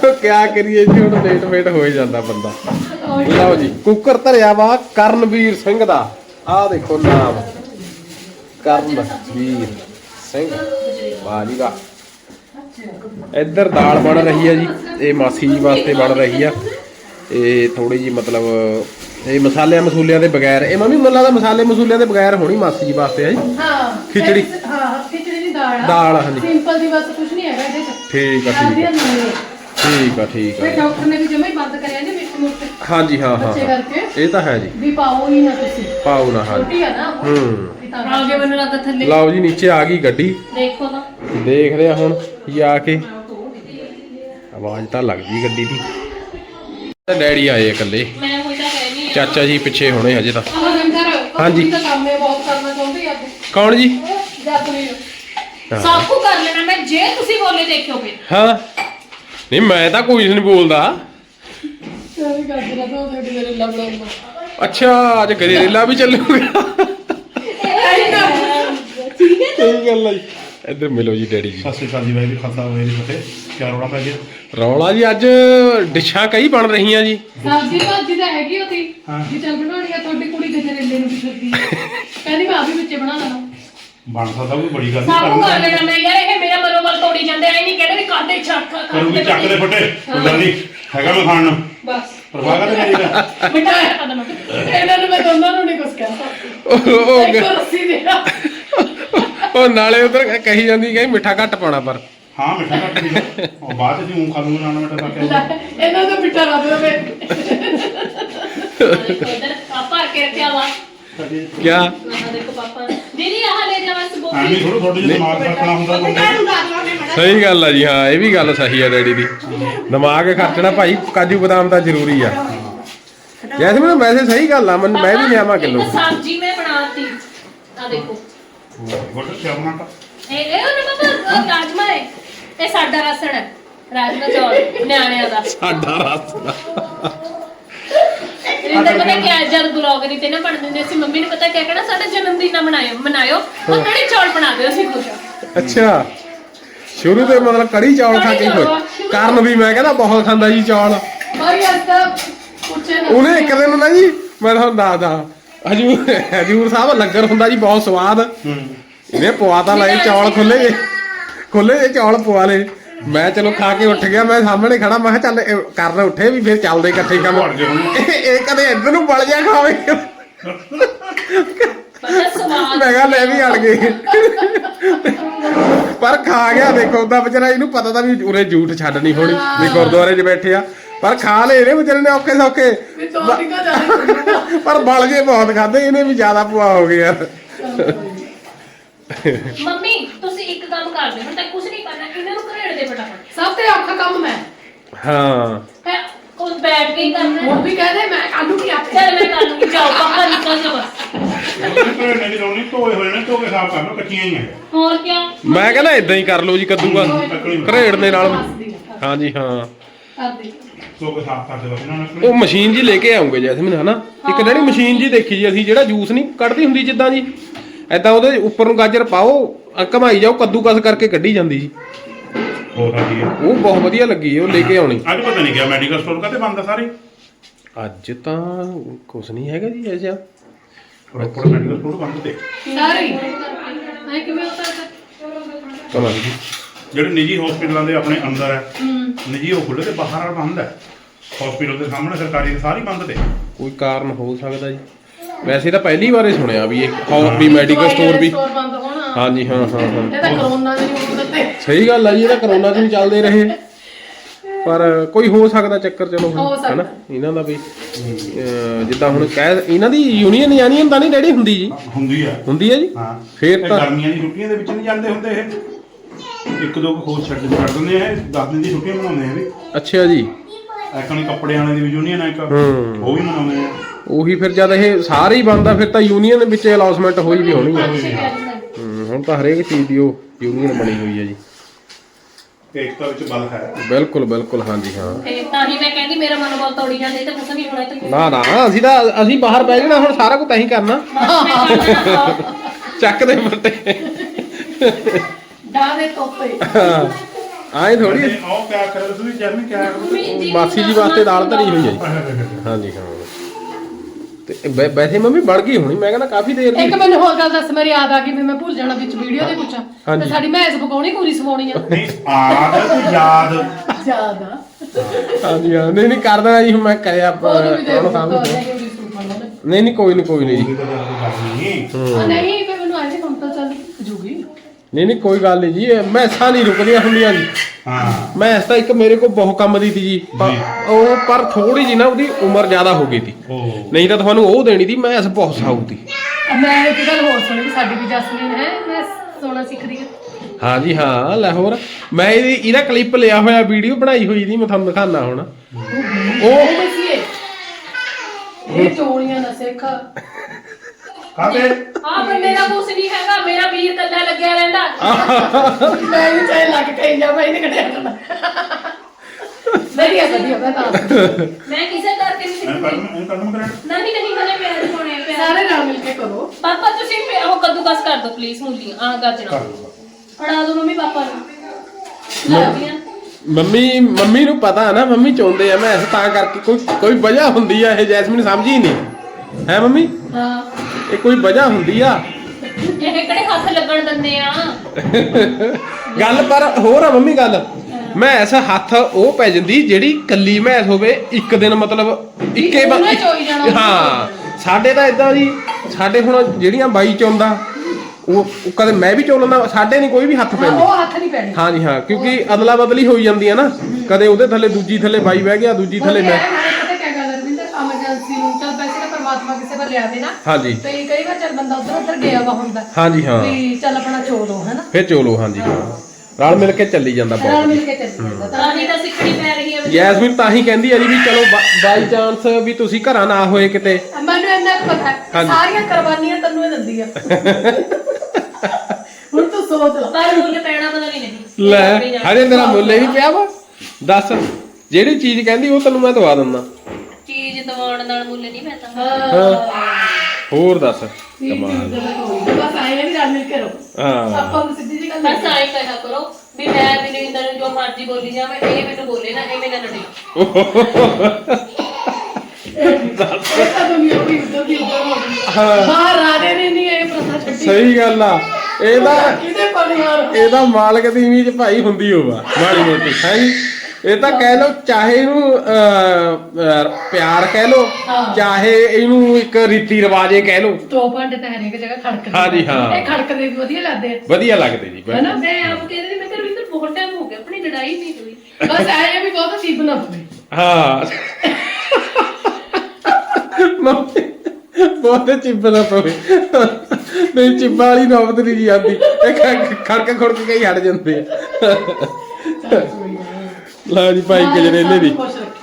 S2: ਤਾਂ ਕਿਆ ਕਰੀਏ ਜੀ ਹੁਣ ਲੇਟ ਵੇਟ ਹੋ ਹੀ ਜਾਂਦਾ ਬੰਦਾ। ਲਓ ਜੀ ਕੁੱਕਰ ਧਰਿਆ ਵਾ ਕਰਨਵੀਰ ਸਿੰਘ ਦਾ। ਆਹ ਦੇਖੋ ਨਾਮ। ਕਰਨਵੀਰ ਸਿੰਘ ਜੀ ਵਾਹ ਇੱਧਰ ਦਾਲ ਬਣ ਰਹੀ ਹੈ ਜੀ ਇਹ ਮਾਸੀ ਜੀ ਵਾਸਤੇ ਬਣ ਰਹੀ ਆ। ਇਹ ਥੋੜੀ ਜੀ ਮਤਲਬ ਇਹ ਮਸਾਲਿਆਂ ਮਸੂਲਿਆਂ ਦੇ ਬਗੈਰ ਇਹ ਮੰਮੀ ਮੈਨੂੰ ਲੱਗਦਾ ਮਸਾਲੇ ਮਸੂਲਿਆਂ ਦੇ ਬਗੈਰ ਹੋਣੀ ਮਾਸੀ ਜੀ ਵਾਸਤੇ ਹੈ ਜੀ।
S4: ਹਾਂ
S2: ਖਿਚੜੀ।
S4: ਇਹ- ਹਾਂ ਖਿਚੜੀ ਦੀ ਦਾਲ ਆ।
S2: ਦਾਲ, ਹਾਂਜੀ।
S4: ਸਿੰਪਲ ਦੀ ਬਸ ਕੁਝ ਨਹੀਂ ਹੈਗਾ ਇਹਦੇ 'ਚ।
S2: ਠੀਕ ਆ ਠੀਕ ਆ।
S4: ਹੈ
S2: ਠੀਕ ਆ ਠੀਕ ਆ।
S4: ਡਾਕਟਰ ਨੇ ਵੀ ਜਮਾ ਹੀ ਬੰਦ ਕਰਿਆ ਜੀ ਮਿਰਚ ਮੁਰਚ
S2: ਹਾਂਜੀ ਹਾਂ ਹਾਂ
S4: ਬੱਚੇ
S2: ਹਾਂ।
S4: ਕਰਕੇ।
S2: ਇਹ ਤਾਂ ਹੈ ਜੀ।
S4: ਵੀ ਪਾਓ ਹੀ ਨਾ ਤੁਸੀਂ।
S2: ਪਾਉ ਨਾ ਹਾਂਜੀ
S4: ਛੋਟੀ ਆ ਨਾ।
S2: ਹੂੰ।
S4: ਤਾਂ
S1: ਆਗੇ ਮੈਨੂੰ ਲੱਗਾ ਥੱਲੇ।
S2: ਲਓ ਜੀ ਨੀਚੇ ਆ ਗਈ ਗੱਡੀ।
S1: ਦੇਖੋ ਨਾ
S2: ਦੇਖਦੇ ਆ ਹੁਣ ਕੀ ਆ ਕੇ। ਆਵਾਜ਼ ਤਾਂ ਲੱਗਦੀ ਗੱਡੀ ਦੀ। ਤੇ ਡੈਡੀ ਆਏ ਇਕੱਲੇ।
S1: ਮੈਂ ਤਾਂ
S2: ਚਾਚਾ ਜੀ ਪਿੱਛੇ ਹੋਣੇ ਹਜੇ ਤਾਂ। ਹਾਂਜੀ।
S4: ਤਾਂ ਕੰਮ ਇਹ ਬਹੁਤ ਕਰਨਾ ਚਾਹੁੰਦੀ ਆ
S2: ਕੌਣ ਜੀ? ਹਾਂ।
S1: ਸਭ ਕੁ ਕਰ ਲੈਣਾ ਮੈਂ ਜੇ ਤੁਸੀਂ ਬੋਲੇ ਦੇਖਿਓ ਫਿਰ
S2: ਹਾਂ। ਨਹੀਂ ਮੈਂ ਤਾਂ ਕੋਈ ਨਹੀਂ ਬੋਲਦਾ।
S4: ਤੋਂ
S2: ਅੱਛਾ ਅੱਜ ਗਰੇਲਾ ਵੀ ਚੱਲੂਗਾ। ਸਹੀ ਗੱਲ ਆ ਜੀ। ਇੱਧਰ ਮਿਲੋ ਜੀ ਡੈਡੀ ਜੀ।
S7: ਸਤਿ ਸ਼੍ਰੀ ਅਕਾਲ ਜੀ ਵਾਹਿਗੁਰੂ ਖਾਲਸਾ ਵਾਹਿਗੁਰੂ ਜੀ ਫਤਿਹ। ਕਿਆ ਰੋਣਾ ਪੈ ਗਿਆ?
S2: ਰੌਲਾ ਜੀ ਅੱਜ ਡਿਸ਼ਾਂ ਕਈ ਬਣ ਰਹੀਆਂ ਜੀ।
S4: ਸਬਜ਼ੀ ਭਾਜੀ ਤਾਂ ਹੈਗੀ ਉਹਦੀ
S7: ਹਾਂ।
S4: ਵੀ ਚੱਲ ਬਣਾਉਣੀ ਆ ਤੁਹਾਡੀ ਕੁੜੀ ਗਜਰੇਲੇ ਨੂੰ ਆ। ਕਹਿੰਦੀ ਮੈਂ ਆ ਵੀ ਵਿੱਚੇ ਬਣਾ ਲੈਣਾ।
S7: ਬਣ ਸਕਦਾ ਕੋਈ ਬੜੀ ਗੱਲ
S1: ਸਭ ਕੁ ਕਰ
S7: ਨਹੀਂ
S1: ਲੈਣਾ ਮੈਂ ਯਾਰ ਇਹ ਮੇਰਾ ਮਨੋਬਲ ਤੋੜੀ ਜਾਂਦੇ ਐ ਨਹੀਂ ਕਹਿੰਦੇ ਵੀ ਕਾਦੇ ਚੱਕ
S7: ਕਰੂਗੀ ਚੱਕ ਦੇ ਫਟੇ ਗੱਲ ਨਹੀਂ। ਹੈਗਾ ਮੈਂ ਖਾਣ ਨੂੰ?
S1: ਬਸ।
S7: ਪਰਵਾਹ ਕਰਦੇ ਮੇਰੀ ਦਾ
S1: ਮਿਟਾਇਆ ਕਦਮ
S4: ਇਹਨਾਂ ਨੂੰ। ਮੈਂ ਦੋਨਾਂ ਨੂੰ ਨਹੀਂ ਕੁਝ ਕਹਿ ਸਕਦੀ।
S2: ਉਹ- ਉਹ
S4: ਰੱਸੀ ਦੇ।
S2: ਉਹ ਨਾਲੇ ਉਧਰ ਕਹੀ ਜਾਂਦੀ ਕਿ ਮਿੱਠਾ ਘੱਟ ਪਾਉਣਾ ਪਰ।
S7: ਹਾਂ ਮਿੱਠਾ ਕੱਟ ਵੀ ਉਹ ਬਾਅਦ ਚ ਜੀ ਖਾ ਲੂੰਗਾ ਨਾ ਮਿੱਠਾ ਕੱਟ ਕੇ
S4: ਇਹਨਾਂ ਦਾ ਮਿੱਠਾ ਰੱਬ ਦਾ
S1: ਆ ਭਰ ਕੇ ਰੱਖਿਆ ਵਾ।
S2: ਕਿਆ?
S1: ਆਹ ਦੇਖੋ ਪਾਪਾ। ਦੀਦੀ ਆਹ ਲੈ ਜਾ ਬਸ
S7: ਐਵੇਂ
S1: ਬੋਕੀ
S7: ਥੋੜਾ ਥੋੜੀ ਜਿਹੀ ਦਿਮਾਗ ਰੱਖਣਾ ਹੁੰਦਾ ਬੰਦੇ ਨੂੰ।
S2: ਸਹੀ ਗੱਲ ਆ ਜੀ ਹਾਂ ਇਹ ਵੀ ਗੱਲ ਸਹੀ ਆ ਡੈਡੀ ਦੀ। ਦਿਮਾਗ ਖਰਚਣਾ ਭਾਈ ਕਾਜੂ ਬਦਾਮ ਤਾਂ ਜ਼ਰੂਰੀ ਆ। ਜੈਸਮੀਨ ਵੈਸੇ ਸਹੀ ਗੱਲ ਆ ਮੈਂ ਮੈਂ ਵੀ ਲਿਆਵਾਂ ਕਿਲੋ।
S1: ਸਬਜ਼ੀ ਮੈਂ ਬਣਾਤੀ। ਆ ਦੇਖੋ।
S7: ਗੁੱਟ ਕਿਆ ਬਣਾਤਾ
S1: ਇਹ ਇਹ ਉਹਨਾਂ ਬਾਬਾ ਉਹ ਰਾਜਮਾ ਹੈ। ਇਹ ਸਾਡਾ ਰਾਸਣ ਹੈ। ਰਾਜਮਾ ਚੌਲ ਨਿਆਣਿਆਂ ਦਾ।
S2: ਸਾਡਾ ਰਸ
S1: ਰਿੰਦਰ ਪਤਾ ਕਿ ਅੱਜ ਜਦ ਬਲੌਗ ਨਹੀਂ ਤੇ ਨਾ ਬਣ ਦਿੰਦੇ ਸੀ ਮੰਮੀ ਨੇ ਪਤਾ ਕਿਆ ਕਹਿਣਾ ਸਾਡਾ ਜਨਮ ਦਿਨ ਨਾ ਮਨਾਇਓ ਮਨਾਇਓ। ਉਹ ਕੜੀ ਚੌਲ ਬਣਾ ਦਿਓ ਅਸੀਂ ਖੁਸ਼ ਹਾਂ।
S2: ਅੱਛਾ। ਸ਼ੁਰੂ ਤੋਂ ਮਤਲਬ ਕੜੀ ਚੌਲ ਖਾ ਕੇ ਖੁਸ਼। ਕਾਰਨ ਵੀ ਮੈਂ ਕਹਿੰਦਾ ਬਹੁਤ ਖਾਂਦਾ ਜੀ ਚੌਲ।
S4: ਤਾਂ ਪੁੱਛੇ ਨਾ।
S2: ਉਹਨੇ ਇੱਕ ਦਿਨ ਨਾ ਜੀ ਮੈਂ ਤੁਹਾਨੂੰ ਦੱਸਦਾ। ਹਜੂਰ ਹਜੂਰ ਸਾਹਿਬ ਲੰਗਰ ਹੁੰਦਾ ਜੀ ਬਹੁਤ ਸਵਾਦ।
S7: ਹੂੰ
S2: ਇਹਨੇ ਪਵਾਤਾ ਲਏ ਚੌਲ ਖੁੱਲੇ ਜੇ। ਖੁੱਲੇ ਜੇ ਚੌਲ ਪਵਾ ਲਏ। ਮੈਂ ਚਲੋ ਖਾ ਕੇ ਉੱਠ ਗਿਆ ਮੈਂ ਸਾਹਮਣੇ ਖੜਾ ਮੈਂ ਕਿਹਾ ਚੱਲ ਇਹ ਕਰਨ ਉੱਠੇ ਵੀ ਫਿਰ ਚੱਲਦੇ ਇਕੱਠੇ ਕੰਮ। ਇਹ ਇਹ ਕਦੇ ਇੱਧਰ ਨੂੰ ਬਲ ਜਾ ਖਾਵੇ। ਮੈਂ ਕਿਹਾ ਲੈ ਵੀ ਅੜ ਗਏ। ਪਰ ਖਾ ਗਿਆ ਦੇਖੋ ਉਹਦਾ ਵਿਚਾਰਾ ਇਹਨੂੰ ਪਤਾ ਤਾਂ ਵੀ ਉਰੇ ਝੂਠ ਛੱਡ ਨਹੀਂ ਹੋਣੀ ਵੀ ਗੁਰਦੁਆਰੇ 'ਚ ਬੈਠੇ ਆ। ਪਰ ਖਾ ਲਏ ਇਹਨੇ ਵਿਚਾਰੇ ਨੇ ਔਖੇ ਸੌਖੇ।
S4: ਵੀ ਦੋ ਟਿਕਾ ਜਾ
S2: ਪਰ ਬਲ ਜੇ ਬਹੁਤ ਖਾਦੇ ਇਹਨੇ ਵੀ ਜ਼ਿਆਦਾ ਪੁਆ ਹੋ ਗਿਆ ਯਾਰ।
S1: ਮੰਮੀ ਤੁਸੀਂ ਇੱਕ ਕੰਮ ਕਰ ਦਿਓ ਹੁਣ ਤੱਕ ਕੁਝ ਨਹੀਂ ਕਰਨਾ ਇਹਨਾਂ ਨੂੰ ਘਰੇੜ ਦੇ ਫਟਾਫਟ।
S4: ਸਭ ਤੇ ਔਖਾ ਕੰਮ ਮੈਂ।
S2: ਹਾਂ।
S1: ਹੈ ਕੁਝ ਬੈਠ ਕੇ ਕਰਨਾ ਹੈ।
S4: ਹੁਣ ਵੀ ਕਹਦੇ ਮੈਂ ਕਾਲੂ ਕੀ ਆਪੇ।
S1: ਚੱਲ ਮੈਂ ਕਰ ਲੂੰਗੀ ਜਾਓ ਬਾਹਰ ਨਿਕਲ ਜਾਓ ਬਸ।
S7: ਭੇੜਨੇ ਦੀ ਨਹੀਂ ਧੋਏ ਹੋਏ ਨੇ ਧੋ ਕੇ ਸਾਫ਼ ਕਰ ਲਓ ਕੱਚੀਆਂ ਹੀ ਆ
S1: ਹੋਰ ਕੀ
S2: ਮੈਂ ਕਹਿੰਦਾ ਇਦਾਂ ਹੀ ਕਰ ਲਓ ਜੀ ਕੱਦੂਗਾ ਘਰੇੜ ਦੇ ਨਾਲ ਹਾਂਜੀ ਹਾਂ।
S4: ਕਰਦੀ
S7: ਸਾਫ਼ ਕਰ ਨੇ
S2: ਉਹ ਮਸ਼ੀਨ ਜੀ ਲੈ ਕੇ ਆਉਂਗੇ ਜੈਸਮੀਨ ਹਨਾ। ਇੱਕ ਜਿਹੜੀ ਮਸ਼ੀਨ ਜੀ ਦੇਖੀ ਜੀ ਅਸੀਂ ਜਿਹੜਾ ਜੂਸ ਨਹੀਂ ਕੱਢਦੀ ਹੁੰਦੀ ਜਿੱਦਾਂ ਜੀ। ਐਦਾਂ ਉਹਦੇ ਉੱਪਰ ਨੂੰ ਗਾਜਰ ਪਾਓ ਅ, ਘਮਾਈ ਜਾਓ ਕੱਦੂਕਸ ਕਰਕੇ ਕੱਢੀ ਜਾਂਦੀ ਜੀ।
S7: ਹੈ।
S2: ਉਹ ਬਹੁਤ ਵਧੀਆ ਲੱਗੀ ਉਹ ਲੈ ਕੇ ਆਉਣੀ।
S7: ਅੱਜ ਪਤਾ ਨਹੀਂ ਗਿਆ ਮੈਡੀਕਲ ਸਟੋਰ ਕਾਤੇ ਬੰਦ ਆ ਸਾਰੇ?
S2: ਅੱਜ ਤਾਂ ਕੁਝ ਨਹੀਂ ਹੈਗਾ ਜੀ ਐਸਾ
S7: ਪ੍ਰੋਪਰ ਮੈਡੀਕਲ ਸਟੋਰ ਬੰਦ ਤੇ।
S4: ਸਾਰੇ। ਐ ਕਿਵੇਂ ਹੁੰਦਾ ਹੈ
S2: ਚਲੋ
S7: ਜਿਹੜੇ ਨਿੱਜੀ ਹਸਪੀਟਲਾਂ ਦੇ ਆਪਣੇ ਅੰਦਰ ਹੈ ਨਿੱਜੀ ਉਹ ਖੁੱਲੇ ਤੇ ਬਾਹਰ ਵਾਲਾ ਬੰਦ ਹੈ। ਹਸਪੀਟਲ ਦੇ ਸਾਹਮਣੇ ਸਰਕਾਰੀ ਦੇ ਸਾਰੇ ਬੰਦ ਤੇ
S2: ਕੋਈ ਕਾਰਨ ਹੋ ਸਕਦਾ ਜੀ। ਵੈਸੇ ਤਾਂ ਪਹਿਲੀ ਵਾਰੇ ਸੁਣਿਆ ਵੀ ਇੱਕ ਹੋਰ ਵੀ ਮੈਡੀਕਲ ਸਟੋਰ ਵੀ
S4: ਸਟੋਰ ਬੰਦ ਹੋਣਾ।
S2: ਹਾਂਜੀ ਹਾਂ ਹਾਂ ਹਾਂ।
S4: ਇਹ ਤਾਂ ਕਰੋਨਾ ਦੇ ਨਹੀਂ ਹੋ ਦਿੱਤੇ
S2: ਸਹੀ ਗੱਲ ਆ ਜੀ ਇਹ ਤਾਂ ਕਰੋਨਾ ਚ ਵੀ ਚੱਲਦੇ ਰਹੇ। ਪਰ ਕੋਈ ਹੋ ਸਕਦਾ ਚੱਕਰ ਚਲੋ
S4: ਹੋ
S2: ਹੁਣ,
S4: ਸਕਦਾ।
S2: ਹਨਾ? ਇਹਨਾਂ ਦਾ ਵੀ ਅਹ, ਜਿੱਦਾਂ ਹੁਣ ਕਹਿ ਇਹਨਾਂ ਦੀ ਯੂਨੀਅਨ ਯਾਨੀਅਨ ਤਾਂ ਨਹੀਂ ਡੈਡੀ ਹੁੰਦੀ ਜੀ?
S7: ਹੁੰਦੀ ਹੈ
S2: ਹੁੰਦੀ ਹੈ ਜੀ?
S7: ਹਾਂ।
S2: ਫੇਰ
S7: ਇਹ
S2: ਤਾਂ
S7: ਗਰਮੀਆਂ ਦੀ ਛੁੱਟੀਆਂ ਦੇ ਵਿੱਚ ਨਹੀਂ ਜਾਂਦੇ ਹੁੰਦੇ ਇਹ। ਇੱਕ ਦੋ ਕੁ ਖੋਜ ਛੱਡ ਛੱਡ ਦਿੰਦੇ ਆ। 10 ਦਿਨ ਦੀ ਛੁੱਟੀਆਂ ਮਨਾਉਂਦੇ ਆ ਵੀ।
S2: ਅੱਛਾ ਜੀ।
S7: ਐਕਣੀ ਕੱਪੜੇ ਵਾਲੇ ਦੀ ਵੀ ਯੂਨੀਅਨ ਆ ਇੱਕ।
S2: ਹੂੰ।
S7: ਉਹ ਵੀ ਮਨਾਉਂਦੇ ਆ।
S2: ਉਹੀ ਫਿਰ ਜਦ ਇਹ ਸਾਰੇ ਹੀ ਬੰਦਾ ਫਿਰ ਤਾਂ ਯੂਨੀਅਨ ਵਿੱਚ ਅਲਾਉਸਮੈਂਟ ਹੋਈ ਵੀ ਹੋਣੀ ਹੈ ਹੂੰ, ਹੁਣ ਤਾਂ ਹਰੇਕ ਚੀਜ਼ ਦੀ ਉਹ ਯੂਨੀਅਨ ਬਣੀ ਹੋਈ ਹੈ ਜੀ।
S7: ਤੇ ਵਿੱਚ ਬਲ ਹੈ।
S2: ਬਿਲਕੁਲ ਬਿਲਕੁਲ ਹਾਂਜੀ ਹਾਂ।
S1: ਤੇ ਤਾਂ ਹੀ ਮੈਂ ਕਹਿੰਦੀ ਮੇਰਾ ਮਨੋਬਲ ਤੋੜੀ ਜਾਂਦੇ ਤੇ ਕੁਛ ਨਹੀਂ ਹੋਣਾ ਤੇ
S2: ਨਾ ਨਾ ਅਸੀਂ ਤਾਂ ਅਸੀਂ ਬਾਹਰ ਬਹਿ ਜਾਣਾ ਹੁਣ ਸਾਰਾ ਕੁਝ ਤਾਂ ਹੀ ਕਰਨਾ। ਚੱਕ ਦੇ ਫੱਟੇ ਆਏ ਥੋੜੀ
S7: ਤੇ ਉਹ ਕਿਆ ਕਰ ਤੁਸੀਂ ਜਰਮੀ ਕਿਆ ਕਰ।
S2: ਮਾਸੀ ਜੀ ਵਾਸਤੇ ਦਾਲ ਧਰੀ ਹੋਈ ਹੈ ਜੀ। ਹਾਂਜੀ ਹਾਂ। ਤੇ ਵੈ- ਵੈਸੇ ਮੰਮੀ ਬਣ ਗਈ ਹੋਣੀ ਮੈਂ ਕਹਿੰਦਾ ਕਾਫੀ ਦੇਰ ਦੀ।
S4: ਇੱਕ ਮੈਨੂੰ ਹੋਰ ਗੱਲ ਦੱਸ ਮੇਰੀ ਯਾਦ ਆ ਗਈ ਵੀ ਮੈਂ ਭੁੱਲ ਜਾਣਾ ਵਿੱਚ ਵੀਡੀਓ ਦੇ ਪੁੱਛਾਂ।
S2: ਹਾਂਜੀ।
S4: ਤੇ ਸਾਡੀ ਮੈਸ ਪਕਾਉਣੀ ਪੂਰੀ ਸਵਾਉਣੀ ਆ।
S7: ਨਹੀਂ ਆਦ ਤੂੰ ਯਾਦ।
S4: ਯਾਦ ਆ।
S2: ਹਾਂਜੀ ਹਾਂ। ਨਹੀਂ ਨਹੀਂ ਕਰ ਦੇਣਾ ਜੀ ਹੁਣ ਮੈਂ ਕਰਿਆ
S4: ਉਹਨੂੰ ਵੀ ਦੇ
S2: ਕੌਣ ਸਾਹਿਬ ਨੂੰ
S4: ਪੂਰੀ ਸੂਟ ਮੰਗਣਾ
S2: ਨਹੀਂ ਨਹੀਂ ਕੋਈ ਨਹੀਂ ਕੋਈ ਨਹੀਂ ਜੀ।
S7: ਇਹ ਤਾਂ ਗੱਲ ਕਰਨੀ
S4: ਨਹੀਂ ਫੇ ਮੈਨੂੰ ਆਏ ਹੁਣ ਤਾਂ ਚੱਲ ਜੂਗੀ
S2: ਨਹੀਂ ਨਹੀਂ ਕੋਈ ਗੱਲ ਨਹੀਂ ਜੀ ਇਹ ਮੈਸਾਂ ਨਹੀਂ ਰੁਕਦੀਆਂ ਹੁੰਦੀਆਂ ਜੀ।
S7: ਹਾਂ।
S2: ਮੈਸ ਤਾਂ ਇੱਕ ਮੇਰੇ ਕੋਲ ਬਹੁਤ ਕੰਮ ਦੀ ਸੀ ਜੀ। ਪਰ ਉਹ ਪਰ ਥੋੜੀ ਜੀ ਨਾ ਉਹਦੀ ਉਮਰ ਜ਼ਿਆਦਾ ਹੋ ਗਈ ਸੀ। ਨਹੀਂ ਤਾਂ ਤੁਹਾਨੂੰ ਉਹ ਦੇਣੀ ਸੀ ਮੈਸ ਬਹੁਤ ਸਾਊ ਸੀ।
S4: ਮੈਂ ਇੱਕ ਗੱਲ ਹੋਰ ਸੁਣੀ ਵੀ ਸਾਡੀ ਵੀ ਜਸਮੀਨ ਹੈ ਮੈਂ ਸੋਨਾ ਸਿੱਖ ਰਹੀ ਹਾਂ।
S2: ਹਾਂਜੀ ਹਾਂ ਲੈ ਹੋਰ। ਮੈਂ ਇਹਦੀ ਇਹਦਾ ਕਲਿੱਪ ਲਿਆ ਹੋਇਆ ਵੀਡੀਓ ਬਣਾਈ ਹੋਈ ਦੀ ਮੈਂ ਤੁਹਾਨੂੰ ਦਿਖਾਣਾ ਹੁਣ।
S4: ਉਹ
S2: ਉਹ
S4: ਬਸੀਏ ਇਹ। ਚੋਣੀਆਂ ਨਾ ਸਿੱਖ।
S7: ਕਾਤੇ
S1: ਹਾਂ ਪਰ ਮੇਰਾ ਕੁਛ ਨਹੀਂ ਹੈਗਾ ਮੇਰਾ ਵੀਰ ਕੱਲਾ ਲੱਗਿਆ ਰਹਿੰਦਾ।
S4: ਮੈਂ ਵੀ ਚਾਹੇ ਲੱਗ ਕੇ ਜਾ ਮੈਂ ਨਹੀਂ ਕੱਢਿਆ ਕਰਨਾ ਵਧੀਆ ਵਧੀਆ ਮੈਂ ਤਾਂ
S1: ਮੈਂ ਕਿਸੇ ਕਰਕੇ ਨਹੀਂ
S7: ਮੈਂ ਕਰ
S1: ਸਿੱਖਦੀ
S7: ਮੈਂ ਕਰ ਮੈਂ
S1: ਨਹੀਂ ਨਹੀਂ ਹਲੇ ਪਿਆਰ ਹੋਣੇ ਪਿਆਰ
S4: ਸਾਰੇ ਨਾਲ ਮਿਲ ਕੇ ਕਰੋ।
S1: ਪਾਪਾ ਤੁਸੀਂ ਪਿਆ- ਉਹ ਕੱਦੂਕਸ ਕਰ ਦਿਓ ਪਲੀਜ਼ ਮੂਲੀਆਂ ਆ ਗਾਜਰਾਂ
S7: ਕਰ ਲੂਗਾ
S1: ਫੜਾ ਦਿਓ ਮੰਮੀ ਪਾਪਾ ਨੂੰ। ਲੈ ਆਉਂਦੀ ਆ
S2: ਮੰਮੀ ਮੰਮੀ ਨੂੰ ਪਤਾ ਨਾ ਮੰਮੀ ਚਾਹੁੰਦੇ ਆ ਮੈਸ ਤਾਂ ਕਰਕੇ ਕੋਈ ਕੋਈ ਵਜ੍ਹਾ ਹੁੰਦੀ ਆ ਇਹ ਜੈਸਮੀਨ ਸਮਝੀ ਨਹੀਂ। ਹੈ ਮੰਮੀ?
S1: ਹਾਂ।
S2: ਇਹ ਕੋਈ ਵਜ੍ਹਾ ਹੁੰਦੀ ਆ।
S1: ਇਹ ਕਿਹੜੇ ਹੱਥ ਲੱਗਣ ਦਿੰਦੇ ਆ?
S2: ਗੱਲ ਪਰ ਹੋਰ ਆ ਮੰਮੀ ਗੱਲ। ਮੈਸ ਹੱਥ ਉਹ ਪੈ ਜਾਂਦੀ ਜਿਹੜੀ ਕੱਲੀ ਮੈਸ ਹੋਵੇ ਇੱਕ ਦਿਨ ਮਤਲਬ ਇੱਕੇ ਬ-
S4: ਉਹਨੇ ਚੋਈ ਜਾਣਾ, ਉਹਨੇ
S2: ਹਾਂ ਸਾਡੇ ਤਾਂ ਇਦਾਂ ਜੀ ਸਾਡੇ ਹੁਣ ਜਿਹੜੀਆਂ ਬਾਈ ਚੋਂਦਾ ਉਹ ਉਹ ਕਦੇ ਮੈਂ ਵੀ ਚੋ ਲੈਂਦਾ ਸਾਡੇ ਨਹੀਂ ਕੋਈ ਵੀ ਹੱਥ
S4: ਹਾਂ,
S2: ਪੈਂਦੀ।
S4: ਉਹ ਹੱਥ ਨਹੀਂ ਪੈਣੇ।
S2: ਹਾਂਜੀ ਹਾਂ ਕਿਉਂਕਿ ਅਦਲਾ ਬਦਲੀ ਹੋਈ ਜਾਂਦੀ ਹੈ ਨਾ। ਕਦੇ ਉਹਦੇ ਥੱਲੇ ਦੂਜੀ ਥੱਲੇ ਬਾਈ ਬਹਿ ਗਿਆ ਦੂਜੀ ਥੱਲੇ ਮੈਂ
S4: ਪਤਾ ਕਿਆ ਗੱਲ ਹੈ ਰਵਿੰਦਰ ਐਮਰਜੈਂਸੀ ਨੂੰ ਚੱਲ ਪੈਸੇ ਤਾਂ ਪਰਮਾਤਮਾ ਕਿਸੇ ਪਰ ਲਿਆ ਦੇ ਨਾ
S2: ਹਾਂਜੀ।
S4: ਤੇ ਕਈ ਵਾਰ ਚੱਲ ਬੰਦਾ ਉਧਰ ਉਧਰ ਗਿਆ ਵਾ ਹੁੰਦਾ
S2: ਹਾਂਜੀ ਹਾਂ।
S4: ਵੀ ਚੱਲ ਆਪਣਾ ਚੋ ਦੋ ਹੈਨਾ?
S2: ਫਿਰ ਚੋਲੋ ਹਾਂਜੀ ਹਾਂ। ਰਲ ਮਿਲ ਕੇ ਚੱਲੀ ਜਾਂਦਾ
S4: ਰਲ
S2: ਬਹੁਤ
S4: ਮਿਲ ਕੇ ਚੱਲੀ ਜਾਂਦਾ। ਤਾਂ
S1: ਤਾਂ ਹੀ ਤਾਂ ਸਿੱਖਣੀ ਪੈ ਰਹੀ ਹੈ। ਮੈਨੂੰ।
S2: ਜੈਸਮੀਨ ਤਾਂ ਹੀ ਕਹਿੰਦੀ ਆ ਜੀ ਵੀ ਚਲੋ ਬਾਈ ਚਾਂਸ ਵੀ ਤੁਸੀਂ ਘਰਾਂ ਨਾ ਹੋਏ ਕਿਤੇ।
S4: ਮੈਨੂੰ ਇੰਨਾ ਕੁ ਪਤਾ ਹੈ।
S2: ਹਾਂਜੀ।
S4: ਸਾਰੀਆਂ ਕੁਰਬਾਨੀਆਂ ਤੈਨੂੰ ਹੀ ਦਿੰਦੀ ਆ। ਹੁਣ ਤੂੰ ਸੋਚ ਲੈ।
S1: ਪਰ ਮੁੱਲ ਪੈਣਾ ਪਤਾ ਨਹੀਂ ਨਹੀਂ
S2: ਲੈ
S1: ਆਪੇ ਜਾਣੇ।
S2: ਹਜੇ ਤੇਰਾ ਮੁੱਲ ਹੀ। ਪਿਆ ਵਾ। ਦੱਸ ਜਿਹੜੀ ਚੀਜ਼ ਕਹਿੰਦੀ ਉਹ ਤੈਨੂੰ ਮੈਂ ਦਵਾ ਦਿੰਦਾ।
S1: ਚੀਜ਼ ਦਵਾਉਣ ਨਾਲ ਮੁੱਲ ਨਹੀਂ ਪੈਂਦਾ।
S2: ਹਾਂ। ਹੋਰ ਦੱਸ। ਕਮਾਲ।
S4: ਬਸ ਆਏ ਵੀ ਰਲ ਮਿਲ ਕੇ ਰਹੋ।
S2: ਹਾਂ।
S4: ਆਪਾਂ ਨੂੰ ਸਿੱਧੀ ਜੀ ਗੱਲ
S1: ਬਸ ਆਏ ਕਹਿਆ ਕਰੋ ਵੀ ਮੈਂ ਬਿਨਵਿੰਦਰ ਨੂੰ ਜੋ ਮਰਜ਼ੀ ਬੋਲੀ ਜਾਵਾਂ ਇਹ ਮੈਨੂੰ ਬੋਲੇ ਨਾ ਇਹ ਮੇਰੇ ਨਾਲ ਲੜੇ
S4: ਇਹ ਤਾਂ ਦੁਨੀਆ ਦੀ ਉੱਧਰ ਦੀ ਉੱਧਰ ਹੋ ਗਈ। ਬਾਹਰ ਰਾਜੇ ਨੇ ਨਹੀਂ ਇਹ ਪ੍ਰਥਾ ਛੱਡੀ।
S2: ਸਹੀ ਗੱਲ ਆ। ਇਹਦਾ
S4: ਪਰਿਵਾਰ?
S2: ਇਹਦਾ ਮਾਲਕ ਦੀ ਇਮੇਜ ਭਾਈ ਹੁੰਦੀ ਹੋਵਾ ਮਾੜੀ ਮੋਟੀ ਹੈ ਜੀ? ਇਹ ਤਾਂ ਕਹਿ ਲੋ ਚਾਹੇ ਇਹਨੂੰ ਅਹ, ਅਹ, ਪਿਆਰ ਕਹਿ ਲੋ
S4: ਹਾਂ।
S2: ਚਾਹੇ ਇਹਨੂੰ ਇੱਕ ਰੀਤੀ ਰਿਵਾਜੇ ਕਹਿ ਲੋ
S4: ਦੋ ਭਾਂਡੇ ਤਾਂ ਹਰੇਕ ਜਗ੍ਹਾ ਖੜਕਦੇ
S2: ਹਾਂਜੀ, ਹਾਂ।
S4: ਇਹ ਖੜਕਦੇ ਵੀ ਵਧੀਆ ਲੱਗਦੇ ਆ।
S2: ਵਧੀਆ ਲੱਗਦੇ ਜੀ
S4: ਹੈਨਾ?
S1: ਮੈਂ ਆਪ ਕਹਿੰਦੀ ਮੈਂ ਕਿਹਾ ਰਵਿੰਦਰ ਬਹੁਤ ਟਾਈਮ ਹੋ ਗਿਆ ਆਪਣੀ ਲੜਾਈ ਨਹੀਂ ਹੋਈ।
S4: ਬਸ ਆਏ ਆ ਵੀ ਬਹੁਤ ਚੀਜ਼ ਨਾ ਪਵੇ
S2: ਹਾਂ। ਮੰਮੀ, ਬਹੁਤ ਚਿੱਬ ਨਾ ਪਵੇ। ਨਹੀਂ ਚਿੱਬਾ ਵਾਲੀ ਨੌਬਤ ਨਹੀਂ ਜੀ ਆਂਦੀ ਇਹ ਖ- ਖੜਕ ਖੜਕ ਕੇ ਹੀ ਹਟ ਜਾਂਦੇ ਆ। ਲਓ ਜੀ ਭਾਈ ਗਜਰੇਲੇ ਦੀ।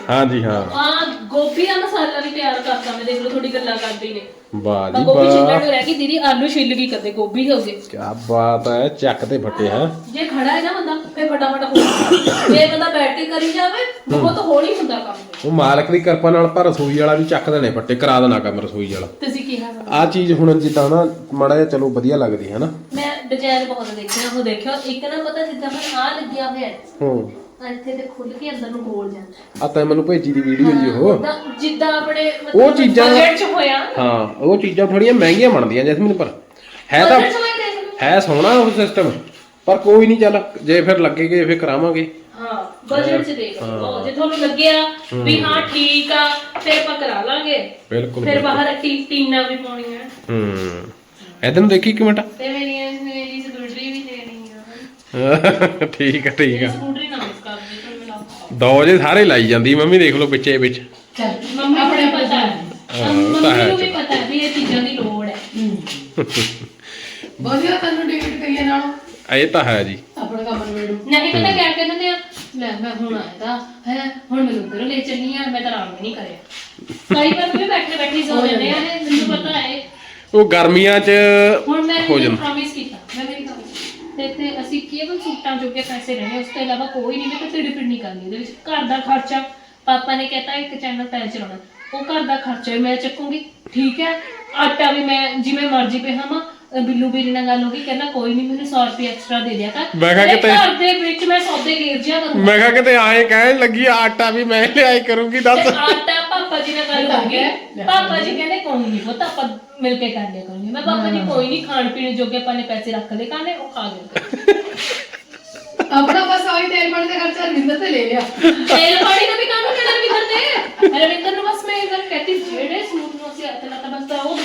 S2: ਹਾਂਜੀ ਹਾਂ
S1: ਆ ਗੋਭੀ ਦਾ ਮਸਾਲਾ ਵੀ ਤਿਆਰ ਕਰਤਾ ਮੈਂ ਦੇਖ ਲਓ ਥੋੜੀ ਗੱਲਾਂ ਕਰਦੀ ਨੇ।
S2: ਵਾਹ ਜੀ
S1: ਗੋਭੀ ਛਿੱਲਣ
S2: ਵਾਹ।
S1: ਨੂੰ ਰਹਿ ਗਈ ਦੀਦੀ ਆਲੂ ਛਿੱਲ ਗਈ ਕਦੇ ਗੋਭੀ ਹੋ ਗਏ
S2: ਕੀ ਬਾਤ ਹੈ ਚੱਕ ਤੇ ਫੱਟੇ ਹਾਂ।
S1: ਜੇ ਖੜਾ ਹੈ ਨਾ ਬੰਦਾ ਫੇ ਫਟਾਫਟ ਹੋ ਜਾਂਦਾ। ਜੇ ਬੰਦਾ ਬੈਠ ਕੇ ਕਰੀ ਜਾਵੇ ਬਹੁਤ ਹੌਲੀ ਹੁੰਦਾ ਕੰਮ
S2: ਉਹ ਮਾਲਕ ਦੀ ਕਿਰਪਾ ਨਾਲ ਪਰ ਰਸੋਈ ਵਾਲਾ ਵੀ ਚੱਕ ਦੇਣੇ ਫੱਟੇ ਕਰਾ ਦੇਣਾ ਕੰਮ ਰਸੋਈ ਵਾਲਾ।
S1: ਤੁਸੀਂ ਕੀ ਹਾਲ
S2: ਆ ਚੀਜ਼ ਹੁਣ ਜਿੱਦਾਂ ਨਾ ਮਾੜਾ ਜਿਹਾ ਚਲੋ ਵਧੀਆ ਲੱਗਦੀ ਹੈ ਨਾ।
S1: ਮੈਂ ਡਿਜ਼ਾਈਨ ਬਹੁਤ ਦੇਖਿਆ ਉਹ ਦੇਖਿਓ ਇੱਕ ਨਾ ਪਤਾ ਜਿੱਦਾਂ ਮੈਂ ਆ ਲੱਗਿਆ ਹੋਇਆ। ਹੈ।
S2: ਹੂੰ।
S1: ਇੱਥੇ ਤੇ ਖੁੱਲ ਕੇ ਅੰਦਰ ਨੂੰ ਗੋਲ ਜਾਂਦਾ
S2: ਆ ਤਾਂ ਮੈਨੂੰ ਭੇਜੀ ਦੀ ਵੀਡੀਓ ਜੀ ਉਹ।
S1: ਜਿੱਦਾਂ ਆਪਣੇ
S2: ਉਹ ਚੀਜ਼ਾਂ-
S1: ਬਜਟ ਚ ਹੋਇਆ।
S2: ਹਾਂ ਉਹ ਚੀਜ਼ਾਂ ਥੋੜੀਆਂ ਮਹਿੰਗੀਆਂ ਬਣਦੀਆਂ ਜੈਸਮੀਨ ਪਰ ਹੈ ਤਾਂ
S1: budget ਚ ਹੋਇਆ ਦੇਖ ਲਓ।
S2: ਹੈ ਸੋਹਣਾ ਉਹ ਸਿਸਟਮ ਪਰ ਕੋਈ ਨਹੀਂ ਚੱਲ ਜੇ ਫਿਰ ਲੱਗੇਗੇ ਫਿਰ ਕਰਾਵਾਂਗੇ।
S1: ਹਾਂ ਬਜਟ ਚ ਦੇਖ ਲਓ। ਜੇ ਤੁਹਾਨੂੰ ਲੱਗਿਆ ਵੀ ਹਾਂ ਠੀਕ ਆ ਫਿਰ ਆਪਾਂ ਕਰਾ ਲਾਂਗੇ।
S2: ਬਿਲਕੁਲ
S1: ਫਿਰ ਬਾਹਰ ਟੀ ਟੀਨਾ ਵੀ ਪਾਉਣੀਆਂ।
S2: ਹੂੰ। ਇਹਦਨ ਦੇਖੀ ਕਿ ਮਿੰਟ।
S1: ਤੇ ਮੇਰੀ ਮੇਰੀ ਸਕੂਟਰੀ ਵੀ ਲੈਣੀ ਆ।
S2: ਠੀਕ ਆ ਠੀਕ ਆ।
S1: ਸਕੂਟਰੀ ਨਾ ਮਿਸ ਕਰ ਦੇ ਤੁਹਾਨੂੰ ਮਿਲਾ
S2: ਦੋ ਜੇ ਸਾਰੇ ਲਾਈ ਜਾਂਦੀ ਮੰਮੀ ਦੇਖ ਲਓ ਵਿੱਚੇ ਵਿੱਚ।
S4: ਚੱਲ
S1: ਮੰਮੀ
S4: ਆਪਣੇ
S1: ਪਤਾ ਹੈ।
S2: ਹਾਂ,
S1: ਮੰਮੀ
S2: ਉਹ ਤਾਂ ਹੈ
S1: ਨੂੰ ਵੀ ਪਤਾ ਹੈ ਵੀ ਇਹ ਚੀਜ਼ਾਂ ਦੀ ਲੋੜ ਹੈ।
S4: ਵਧੀਆ ਤੈਨੂੰ ਡਿਲੀਟ ਕਰੀਏ ਨਾਲੋਂ।
S2: ਇਹ ਤਾਂ ਹੈ ਜੀ।
S4: ਆਪਣਾ ਕੰਮ ਨਵੇੜੂ
S1: ਨਹੀਂ ਪਤਾ ਕਿਆ ਕਹਿੰਦੇ ਆ? ਲੈ ਮੈਂ ਹੁਣ ਆਇਆ ਹੈ ਹੁਣ ਮੈਨੂੰ ਉਧਰ ਲੈ ਚੱਲੀ ਆ ਮੈਂ ਤਾਂ ਆਰਾਮ ਵੀ ਨਹੀਂ ਕਰਿਆ। ਕਈ ਵਾਰ ਵੀ ਬੈਠੇ ਬੈਠੇ ਸੋ ਜਾਂਦੇ ਆ ਇਹ ਮੈਨੂੰ ਪਤਾ ਹੈ।
S2: ਉਹ ਗਰਮੀਆਂ 'ਚ
S1: ਹੁਣ ਮੈਂ
S2: ਹੋ ਜਾਂਦਾ।
S1: ਪ੍ਰੋਮਿਸ ਕੀਤਾ। ਤੇ ਤੇ ਅਸੀਂ ਕੇਵਲ ਸੂਟਾਂ ਜੋਗੇ ਪੈਸੇ ਲੈਣੇ, ਉਸ ਤੋਂ ਇਲਾਵਾ ਕੋਈ ਨਹੀਂ ਮੈਂ ਤਿੜ ਪਿੜ ਨਹੀਂ ਕਰਨੀ ਇਹਦੇ ਵਿੱਚ। ਘਰ ਦਾ ਖਰਚਾ, ਪਾਪਾ ਨੇ ਕਹਿਤਾ ਇੱਕ ਚੈਨਲ ਤੈਅ ਚਲਾਉਣਾ। ਉਹ ਘਰ ਦਾ ਖਰਚਾ ਵੀ ਮੈਂ ਚੱਕੂੰਗੀ, ਠੀਕ ਹੈ? ਆਟਾ ਵੀ ਮੈਂ ਜਿਵੇਂ ਮਰਜ਼ੀ ਪੇ ਬਿੱਲੂ ਵੀਰ ਨਾਲ ਗੱਲ ਹੋ ਗਈ ਕਹਿੰਦਾ ਕੋਈ ਨਹੀਂ ਮੈਨੂੰ 100 ਰੁਪਏ ਐਕਸਟਰਾ ਦੇ ਦਿਆ ਕਰ।
S2: ਮੈਂ ਕਿਹਾ
S1: ਤੇ
S2: ਕਿਤੇ-
S1: ਘਰ ਦੇ ਵਿੱਚ ਮੈਂ ਸੌਦੇ ਗੇਰ ਜਿਆ ਕਰੂੰਗਾ।
S2: ਮੈਂ ਕਿਹਾ ਕਿਤੇ ਆਏ ਕਹਿਣ ਲੱਗੀ ਆਟਾ ਵੀ ਮੈਂ ਲਿਆਈ ਕਰੂੰਗੀ
S1: ਤੇ
S2: ਦੱਸ
S1: ਆਟਾ ਪਾਪਾ ਜੀ ਨਾਲ ਗੱਲ ਹੋ ਗਈ। ਪਾਪਾ ਜੀ ਕਹਿੰਦੇ ਕੋਈ ਨਹੀਂ ਪੁੱਤ ਆਪਾਂ ਮਿਲ ਕੇ ਕਰ ਲਿਆ ਕਰਾਂਗੇ। ਮੈਂ ਪਾਪਾ ਜੀ ਕੋਈ ਨਹੀਂ ਖਾਣ ਪੀਣ ਜੋਗੇ ਆਪਾਂ ਨੇ ਪੈਸੇ ਰੱਖ ਲਏ ਕਾਨੇ ਉਹ ਖਾ ਲਿਆ
S4: ਆਪਣਾ ਬਸ ਤੇਲ ਪਾਣੀ ਦਾ ਖਰਚਾ ਰਵਿੰਦਰ ਤੇ ਲੈ ਲਿਆ।
S1: ਤੇਲ ਪਾਣੀ ਦਾ ਵੀ ਕਾਨੂੰ ਕਿਹੜਾ ਰਵਿੰਦਰ ਦੇ ਰਵਿੰਦਰ ਨੂੰ ਬਸ ਮੈਂ ਇਹ ਗੱਲ ਕਹਤੀ ਜਿਹੜੇ ਸੂਟ ਨੂੰ ਅਸੀਂ ਹੱਥ ਲਾਤਾ ਬਸ ਤਾਂ ਉਹ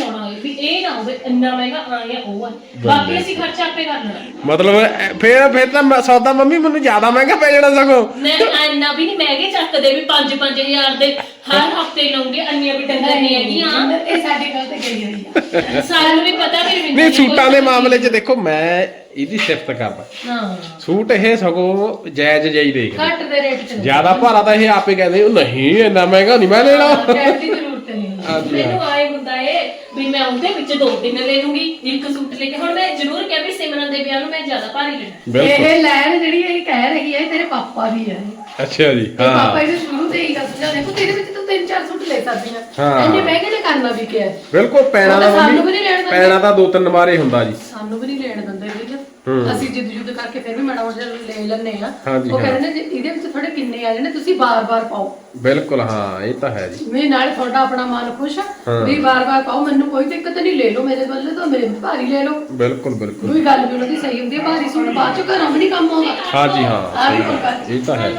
S1: ਇਹ ਨਾ ਹੋਵੇ ਇੰਨਾ ਮਹਿੰਗਾ ਆ ਜਾਂ ਉਹ ਆ। ਬਾਕੀ ਅਸੀਂ ਖਰਚਾ ਆਪੇ ਕਰ ਲੈਣਾ।
S2: ਮਤਲਬ ਐ- ਫਿਰ ਫਿਰ ਤਾਂ ਮੈਂ- ਸੌਦਾ ਮੰਮੀ ਮੈਨੂੰ ਜ਼ਿਆਦਾ ਮਹਿੰਗਾ ਪੈ ਜਾਣਾ ਸਗੋਂ।
S1: ਨਹੀਂ ਇੰਨਾ ਵੀ ਨਹੀਂ ਮਹਿੰਗੇ ਚੱਕਦੇ ਵੀ 5-5000 ਦੇ ਹਰ ਹਫ਼ਤੇ ਲਉਂਗੇ ਅੰਨੀਆਂ ਵੀ ਡੰਗਰ ਨਹੀਂ ਹੈਗੀਆਂ।
S4: ਇਹ ਸਾਡੇ ਗੱਲ ਤੇ ਗਈ ਹੋਈ ਆ
S1: ਸਾਨੂੰ ਵੀ ਪਤਾ ਵੀ ਰਵਿੰਦਰ
S2: ਨਹੀਂ
S1: ਨੇ
S2: ਸੂਟਾਂ ਦੇ ਮਾਮਲੇ 'ਚ ਦੇਖੋ ਮੈਂ ਇਹਦੀ ਸਿਫਤ ਕਰਦਾ।
S1: ਹਾਂ।
S2: ਸੂਟ ਇਹ ਸਗੋਂ ਜਾਇਜ਼ ਜਾਈ ਦੇਖਦੇ
S4: ਘੱਟ ਦੇ ਰੇਟ ਚ
S2: ਜ਼ਿਆਦਾ ਭਾਰਾ ਤਾਂ ਇਹ ਆਪੇ ਕਹਿੰਦੇ ਉਹ ਨਹੀਂ ਇੰਨਾ ਮਹਿੰਗਾ ਨਹੀਂ ਮੈਂ ਲੈਣਾ।
S4: ਕੈਸ਼ ਦੀ ਜ਼ਰੂਰਤ ਨਹੀਂ
S2: ਹਾਂਜੀ
S1: ਮੈਨੂੰ ਆਏ ਏ ਵੀ ਮੈਂ ਉਹਦੇ ਵਿੱਚ ਦੋ ਤਿੰਨ ਲੈ ਲੂੰਗੀ ਇੱਕ ਸੂਟ ਲੈ ਕੇ। ਹੁਣ ਮੈਂ ਜ਼ਰੂਰ ਕਿਹਾ ਵੀ ਸਿਮਰਨ ਦੇ ਵਿਆਹ ਨੂੰ ਮੈਂ ਜ਼ਿਆਦਾ ਭਾਰੀ ਲੈਣਾ।
S2: ਬਿਲਕੁਲ।
S4: ਇਹ ਲੈਣ ਜਿਹੜੀ ਇਹ ਕਹਿ ਰਹੀ ਹੈ ਇਹ ਤੇਰੇ ਪਾਪਾ ਦੀ ਹੈ।
S2: ਅੱਛਾ ਜੀ
S4: ਤੇ ਪਾਪਾ
S2: ਹਾਂ
S4: ਇਹਦੇ ਸ਼ੁਰੂ ਤੇ ਹੀ ਗੱਲ ਸਮਝਾ ਦੇਖੋ ਤੇਰੇ ਵਿੱਚ ਤੂੰ ਤਿੰਨ ਚਾਰ ਸੂਟ ਲੈ ਸਕਦੀ ਆ।
S2: ਹਾਂ।
S4: ਇੰਨੇ ਮਹਿੰਗੇ ਨੇ ਕਰਨਾ ਵੀ ਕਿਹਾ
S2: ਬਿਲਕੁਲ ਪੈਣਾ
S4: ਉਹ
S2: ਦਾ
S4: ਤਾਂ ਸਾਨੂੰ ਵੀ
S2: ਮੰਮੀ
S4: ਨਹੀਂ ਲੈਣ।
S2: ਪੈਣਾ ਤਾਂ ਦੋ ਤਿੰਨ ਮਾਰੇ ਹੁੰਦਾ ਜੀ।
S4: ਸਾਨੂੰ ਵੀ ਨਹੀਂ ਲੈਣ ਦਿੰਦੇ ਵੀਰ।
S2: ਹੂੰ।
S4: ਅਸੀਂ ਜਿੱਦ ਜੁੱਦ ਕਰਕੇ ਫਿਰ ਵੀ ਮਾੜਾ ਮੋਟਾ ਲੈ ਲੈਣੇ ਆ
S2: ਹਾਂਜੀ,
S4: ਉਹ
S2: ਹਾਂ।
S4: ਕਹਿੰਦੇ ਨੇ ਜੀ ਇਹਦੇ ਵਿੱਚ ਥੋੜੇ ਕਿੰਨੇ ਆ ਜਾਣੇ ਤੁਸੀਂ ਬਾਰ-ਬਾਰ ਪਾਓ।
S2: ਬਿਲਕੁਲ ਹਾਂ ਇਹ ਤਾਂ ਹੈ ਜੀ।
S4: ਵੀ ਨਾਲੇ ਤੁਹਾਡਾ ਆਪਣਾ ਮਨ ਖੁਸ਼ ਆ
S2: ਹਾਂ।
S4: ਵੀ ਬਾਰ-ਬਾਰ ਪਾਓ ਮੈਨੂੰ ਕੋਈ ਦਿੱਕਤ ਨਹੀਂ ਲੈ ਲਓ ਮੇਰੇ ਵੱਲੇ ਤਾਂ ਮੇਰੇ ਭਾਰੀ ਲੈ ਲਓ।
S2: ਬਿਲਕੁਲ ਬਿਲਕੁਲ।
S4: ਕੋਈ ਗੱਲ ਵੀ ਉਹਨਾਂ ਦੀ ਸਹੀ ਹੁੰਦੀ ਹੈ ਭਾਰੀ ਸੂਟ ਬਾਅਦ ਚ ਘਰਾਂ ਵੀ ਨਹੀਂ ਕੰਮ ਆਉਂਦਾ।
S2: ਹਾਂਜੀ ਹਾਂ ਸਹੀ ਗੱਲ। ਇਹ ਤਾਂ ਹੈ।